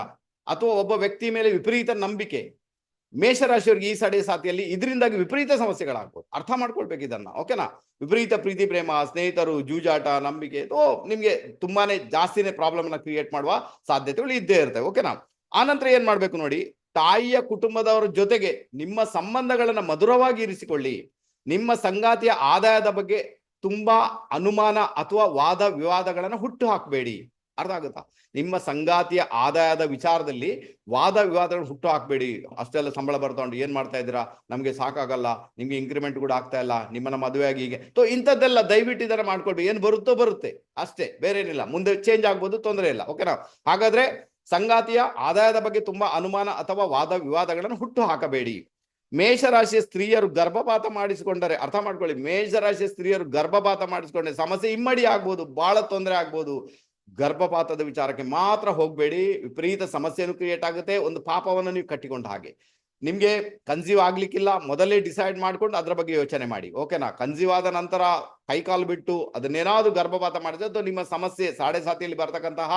ಅಥವಾ ಒಬ್ಬ ವ್ಯಕ್ತಿ ಮೇಲೆ ವಿಪರೀತ ನಂಬಿಕೆ ಮೇಷರಾಶಿಯವರಿಗೆ ಈ ಸಡೆ ಸಾತಿಯಲ್ಲಿ ಇದರಿಂದಾಗಿ ವಿಪರೀತ ಸಮಸ್ಯೆಗಳಾಗ್ಬೋದು. ಅರ್ಥ ಮಾಡ್ಕೊಳ್ಬೇಕು ಇದನ್ನ, ಓಕೆನಾ? ವಿಪರೀತ ಪ್ರೀತಿ, ಪ್ರೇಮ, ಸ್ನೇಹಿತರು, ಜೂಜಾಟ, ನಂಬಿಕೆ ಓ ನಿಮ್ಗೆ ತುಂಬಾನೇ ಜಾಸ್ತಿನೇ ಪ್ರಾಬ್ಲಮ್ನ ಕ್ರಿಯೇಟ್ ಮಾಡುವ ಸಾಧ್ಯತೆಗಳು ಇದ್ದೇ ಇರ್ತವೆ, ಓಕೆನಾ? ಆನಂತರ ಏನ್ ಮಾಡ್ಬೇಕು ನೋಡಿ, ತಾಯಿಯ ಕುಟುಂಬದವರ ಜೊತೆಗೆ ನಿಮ್ಮ ಸಂಬಂಧಗಳನ್ನ ಮಧುರವಾಗಿ ಇರಿಸಿಕೊಳ್ಳಿ. ನಿಮ್ಮ ಸಂಗಾತಿಯ ಆದಾಯದ ಬಗ್ಗೆ ತುಂಬಾ ಅನುಮಾನ ಅಥವಾ ವಾದ ವಿವಾದಗಳನ್ನ ಹುಟ್ಟು ಹಾಕಬೇಡಿ. ಅರ್ಥ ಆಗುತ್ತಾ? ನಿಮ್ಮ ಸಂಗಾತಿಯ ಆದಾಯದ ವಿಚಾರದಲ್ಲಿ ವಾದ ವಿವಾದಗಳು ಹುಟ್ಟು ಹಾಕಬೇಡಿ. ಅಷ್ಟೆಲ್ಲ ಸಂಬಳ ಬರ್ತಾ ಉಂಟು ಏನ್ ಮಾಡ್ತಾ ಇದ್ದೀರಾ? ನಮ್ಗೆ ಸಾಕಾಗಲ್ಲ. ನಿಮ್ಗೆ ಇಂಕ್ರಿಮೆಂಟ್ ಕೂಡ ಆಗ್ತಾ ಇಲ್ಲ. ನಿಮ್ಮನ್ನ ಮದುವೆ ಆಗಿ ಹೀಗೆ. ಸೊ ಇಂಥದ್ದೆಲ್ಲ ದಯವಿಟ್ಟು ಇದನ್ನ ಮಾಡ್ಕೊಳ್ಬೇಕು ಏನ್ ಬರುತ್ತೋ ಬರುತ್ತೆ. ಅಷ್ಟೇ. ಬೇರೆ ಏನಿಲ್ಲ. ಮುಂದೆ ಚೇಂಜ್ ಆಗ್ಬೋದು, ತೊಂದರೆ ಇಲ್ಲ. ಓಕೆನಾ ಹಾಗಾದ್ರೆ ಸಂಗಾತಿಯ ಆದಾಯದ ಬಗ್ಗೆ ತುಂಬಾ ಅನುಮಾನ ಅಥವಾ ವಾದ ವಿವಾದಗಳನ್ನು ಹುಟ್ಟು ಹಾಕಬೇಡಿ. ಮೇಷರಾಶಿಯ ಸ್ತ್ರೀಯರು ಗರ್ಭಪಾತ ಮಾಡಿಸಿಕೊಂಡರೆ, ಅರ್ಥ ಮಾಡ್ಕೊಳ್ಳಿ. ಮೇಷರಾಶಿಯ ಸ್ತ್ರೀಯರು ಗರ್ಭಪಾತ ಮಾಡಿಸಿಕೊಂಡ್ರೆ ಸಮಸ್ಯೆ ಇಮ್ಮಡಿ ಆಗ್ಬೋದು ಬಹಳ ತೊಂದರೆ ಆಗ್ಬೋದು. ಗರ್ಭಪಾತದ ವಿಚಾರಕ್ಕೆ ಮಾತ್ರ ಹೋಗಬೇಡಿ. ವಿಪರೀತ ಸಮಸ್ಯೆನೂ ಕ್ರಿಯೇಟ್ ಆಗುತ್ತೆ. ಒಂದು ಪಾಪವನ್ನು ನೀವು ಕಟ್ಟಿಕೊಂಡ ಹಾಗೆ. ನಿಮ್ಗೆ ಕನ್ಸೀವ್ ಆಗ್ಲಿಕ್ಕಿಲ್ಲ. ಮೊದಲೇ ಡಿಸೈಡ್ ಮಾಡ್ಕೊಂಡು ಅದ್ರ ಬಗ್ಗೆ ಯೋಚನೆ ಮಾಡಿ. ಓಕೆನಾ ಕನ್ಸೀವ್ ಆದ ನಂತರ ಕೈಕಾಲು ಬಿಟ್ಟು ಅದನ್ನೇನಾದ್ರೂ ಗರ್ಭಪಾತ ಮಾಡಿದ್ರೆ ಅದು ನಿಮ್ಮ ಸಮಸ್ಯೆ, ಸಾಡೆ ಸಾತಿಯಲ್ಲಿ ಬರ್ತಕ್ಕಂತಹ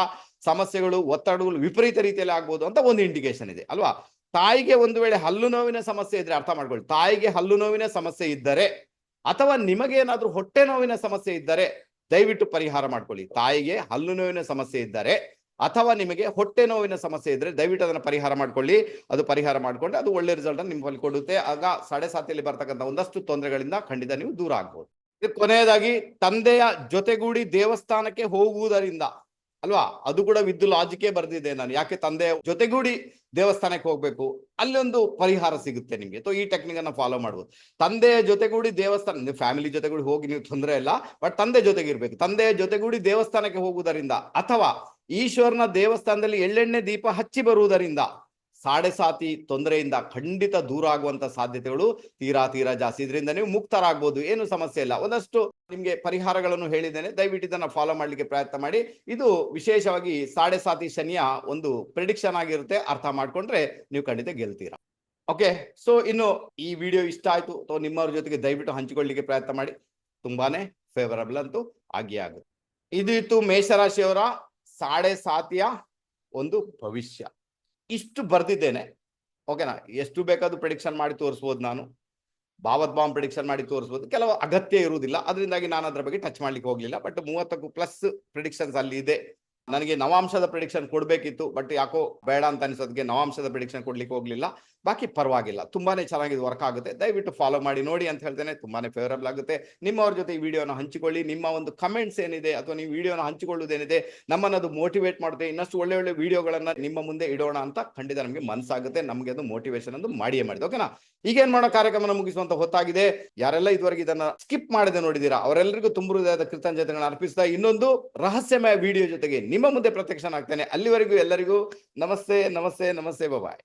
ಸಮಸ್ಯೆಗಳು, ಒತ್ತಡಗಳು ವಿಪರೀತ ರೀತಿಯಲ್ಲಿ ಆಗ್ಬೋದು ಅಂತ ಒಂದು ಇಂಡಿಕೇಶನ್ ಇದೆ. ಅಲ್ವಾ? ತಾಯಿಗೆ ಒಂದು ವೇಳೆ ಹಲ್ಲು ನೋವಿನ ಸಮಸ್ಯೆ ಇದ್ರೆ ಅರ್ಥ ಮಾಡ್ಕೊಳ್ಳಿ. ತಾಯಿಗೆ ಹಲ್ಲು ನೋವಿನ ಸಮಸ್ಯೆ ಇದ್ದರೆ ಅಥವಾ ನಿಮಗೆ ಏನಾದ್ರೂ ಹೊಟ್ಟೆ ನೋವಿನ ಸಮಸ್ಯೆ ಇದ್ದರೆ ದಯವಿಟ್ಟು ಪರಿಹಾರ ಮಾಡ್ಕೊಳ್ಳಿ. ತಾಯಿಗೆ ಹಲ್ಲು ನೋವಿನ ಸಮಸ್ಯೆ ಇದ್ದರೆ ಅಥವಾ ನಿಮಗೆ ಹೊಟ್ಟೆ ನೋವಿನ ಸಮಸ್ಯೆ ಇದ್ರೆ ದಯವಿಟ್ಟು ಅದನ್ನ ಪರಿಹಾರ ಮಾಡ್ಕೊಳ್ಳಿ. ಅದು ಪರಿಹಾರ ಮಾಡ್ಕೊಂಡ್ರೆ ಅದು ಒಳ್ಳೆ ರಿಸಲ್ಟ್ ನಿಮ್ಮಲ್ಲಿ ಕೊಡುತ್ತೆ. ಆಗ ಸಾಡೆ ಸಾತಿಯಲ್ಲಿ ಬರ್ತಕ್ಕಂಥ ಒಂದಷ್ಟು ತೊಂದರೆಗಳಿಂದ ಖಂಡಿತ ನೀವು ದೂರ ಆಗ್ಬೋದು. ಇದು ಕೊನೆಯದಾಗಿ ತಂದೆಯ ಜೊತೆಗೂಡಿ ದೇವಸ್ಥಾನಕ್ಕೆ ಹೋಗುವುದರಿಂದ ಅಲ್ವಾ? ಅದು ಕೂಡ ವಿದ್ದು ಲಾಜಿಕೇ ಬರ್ದಿದೆ ನಾನು. ಯಾಕೆ ತಂದೆ ಜೊತೆಗೂಡಿ ದೇವಸ್ಥಾನಕ್ಕೆ ಹೋಗ್ಬೇಕು? ಅಲ್ಲೊಂದು ಪರಿಹಾರ ಸಿಗುತ್ತೆ ನಿಮಗೆ. ಸೊ ಈ ಟೆಕ್ನಿಕ್ ಅನ್ನ ಫಾಲೋ ಮಾಡ್ಬೋದು. ತಂದೆಯ ಜೊತೆಗೂಡಿ ದೇವಸ್ಥಾನ, ನೀವು ಫ್ಯಾಮಿಲಿ ಜೊತೆಗೂಡಿ ಹೋಗಿ, ನೀವು ತೊಂದರೆ ಇಲ್ಲ ಬಟ್ ತಂದೆ ಜೊತೆಗಿರ್ಬೇಕು. ತಂದೆಯ ಜೊತೆಗೂಡಿ ದೇವಸ್ಥಾನಕ್ಕೆ ಹೋಗುವುದರಿಂದ ಅಥವಾ ಈಶ್ವರನ ದೇವಸ್ಥಾನದಲ್ಲಿ ಎಳ್ಳೆಣ್ಣೆ ದೀಪ ಹಚ್ಚಿ ಬರುವುದರಿಂದ ಸಾಡೆ ಸಾತಿ ತೊಂದರೆಯಿಂದ ಖಂಡಿತ ದೂರ ಆಗುವಂತ ಸಾಧ್ಯತೆಗಳು ತೀರಾ ತೀರಾ ಜಾಸ್ತಿ. ಇದರಿಂದ ನೀವು ಮುಕ್ತರಾಗ್ಬೋದು. ಏನು ಸಮಸ್ಯೆ ಇಲ್ಲ. ಒಂದಷ್ಟು ನಿಮ್ಗೆ ಪರಿಹಾರಗಳನ್ನು ಹೇಳಿದ್ದೇನೆ. ದಯವಿಟ್ಟು ಇದನ್ನ ಫಾಲೋ ಮಾಡ್ಲಿಕ್ಕೆ ಪ್ರಯತ್ನ ಮಾಡಿ. ಇದು ವಿಶೇಷವಾಗಿ ಸಾಡೆ ಸಾತಿ ಶನಿಯ ಒಂದು ಪ್ರಿಡಿಕ್ಷನ್ ಆಗಿರುತ್ತೆ. ಅರ್ಥ ಮಾಡ್ಕೊಂಡ್ರೆ ನೀವು ಖಂಡಿತ ಗೆಲ್ತೀರಾ. ಓಕೆ ಸೊ ಇನ್ನು ಈ ವಿಡಿಯೋ ಇಷ್ಟ ಆಯ್ತು ಅಥವಾ ನಿಮ್ಮವ್ರ ಜೊತೆಗೆ ದಯವಿಟ್ಟು ಹಂಚಿಕೊಳ್ಳಲಿಕ್ಕೆ ಪ್ರಯತ್ನ ಮಾಡಿ. ತುಂಬಾನೇ ಫೇವರಬಲ್ ಅಂತೂ ಆಗಿಯೇ ಆಗುತ್ತೆ. ಇದು ಇತ್ತು ಮೇಷರಾಶಿಯವರ ಸಾಡೆ ಸಾತಿಯ ಒಂದು ಭವಿಷ್ಯ. ಇಷ್ಟು ಬರ್ದಿದ್ದೇನೆ. ಓಕೆನಾ? ಎಷ್ಟು ಬೇಕಾದ್ರೂ ಪ್ರಿಡಿಕ್ಷನ್ ಮಾಡಿ ತೋರಿಸ್ಬೋದು ನಾನು. ಭಾವತ್ ಬಾಂಬ್ ಪ್ರಿಡಿಕ್ಷನ್ ಮಾಡಿ ತೋರಿಸ್ಬೋದು. ಕೆಲವು ಅಗತ್ಯ ಇರುವುದಿಲ್ಲ. ಅದರಿಂದಾಗಿ ನಾನು ಅದರ ಬಗ್ಗೆ ಟಚ್ ಮಾಡ್ಲಿಕ್ಕೆ ಹೋಗಲಿಲ್ಲ. ಬಟ್ ಮೂವತ್ತಕ್ಕೂ ಪ್ಲಸ್ ಪ್ರಿಡಿಕ್ಷನ್ಸ್ ಅಲ್ಲಿ ಇದೆ. ನನಗೆ ನವಾಂಶದ ಪ್ರಿಡಿಕ್ಷನ್ ಕೊಡಬೇಕಿತ್ತು. ಬಟ್ ಯಾಕೋ ಬೇಡ ಅಂತ ಅನಿಸೋದಕ್ಕೆ ನವಾಂಶದ ಪ್ರಿಡಿಕ್ಷನ್ ಕೊಡ್ಲಿಕ್ಕೆ ಹೋಗ್ಲಿಲ್ಲ. ಬಾಕಿ ಪರವಾಗಿಲ್ಲ. ತುಂಬಾನೇ ಚೆನ್ನಾಗಿ ವರ್ಕ್ ಆಗುತ್ತೆ. ದಯವಿಟ್ಟು ಫಾಲೋ ಮಾಡಿ, ನೋಡಿ ಅಂತ ಹೇಳ್ತೇನೆ. ತುಂಬಾನೇ ಫೇವರಬಲ್ ಆಗುತ್ತೆ. ನಿಮ್ಮವ್ರ ಜೊತೆ ಈ ವಿಡಿಯೋನ ಹಂಚಿಕೊಳ್ಳಿ. ನಿಮ್ಮ ಒಂದು ಕಮೆಂಟ್ಸ್ ಏನಿದೆ ಅಥವಾ ನೀವು ವಿಡಿಯೋನ ಹಂಚಿಕೊಳ್ಳುವುದೇನಿದೆ ನಮ್ಮನ್ನ ಅದು ಮೋಟಿವೇಟ್ ಮಾಡುತ್ತೆ. ಇನ್ನಷ್ಟು ಒಳ್ಳೆ ಒಳ್ಳೆ ವಿಡಿಯೋಗಳನ್ನ ನಿಮ್ಮ ಮುಂದೆ ಇಡೋಣ ಅಂತ ಖಂಡಿತ ನಮಗೆ ಮನಸ್ಸಾಗುತ್ತೆ ನಮಗೆ ಅದು ಮೋಟಿವೇಶನ್ ಒಂದು ಮಾಡಿಯೇ ಮಾಡಿದೆ. ಓಕೆನಾ ಈಗೇನ್ ಮಾಡೋ ಕಾರ್ಯಕ್ರಮನ ಮುಗಿಸುವಂತ ಹೊತ್ತಾಗಿದೆ. ಯಾರೆಲ್ಲ ಇದುವರೆಗೆ ಇದನ್ನ ಸ್ಕಿಪ್ ಮಾಡದೆ ನೋಡಿದೀರಾ ಅವರೆಲ್ಲರಿಗೂ ತುಂಬ ಹೃದಯದ ಕೃತಜ್ಞತೆಗಳನ್ನ ಅರ್ಪಿಸ್ತಾ ಇನ್ನೊಂದು ರಹಸ್ಯಮಯ ವಿಡಿಯೋ ಜೊತೆಗೆ ನಿಮ್ಮ ಮುಂದೆ ಪ್ರತ್ಯಕ್ಷನಾಗ್ತೇನೆ. ಅಲ್ಲಿವರೆಗೂ ಎಲ್ಲರಿಗೂ ನಮಸ್ತೆ ನಮಸ್ತೆ ನಮಸ್ತೆ. ಬಾಯ್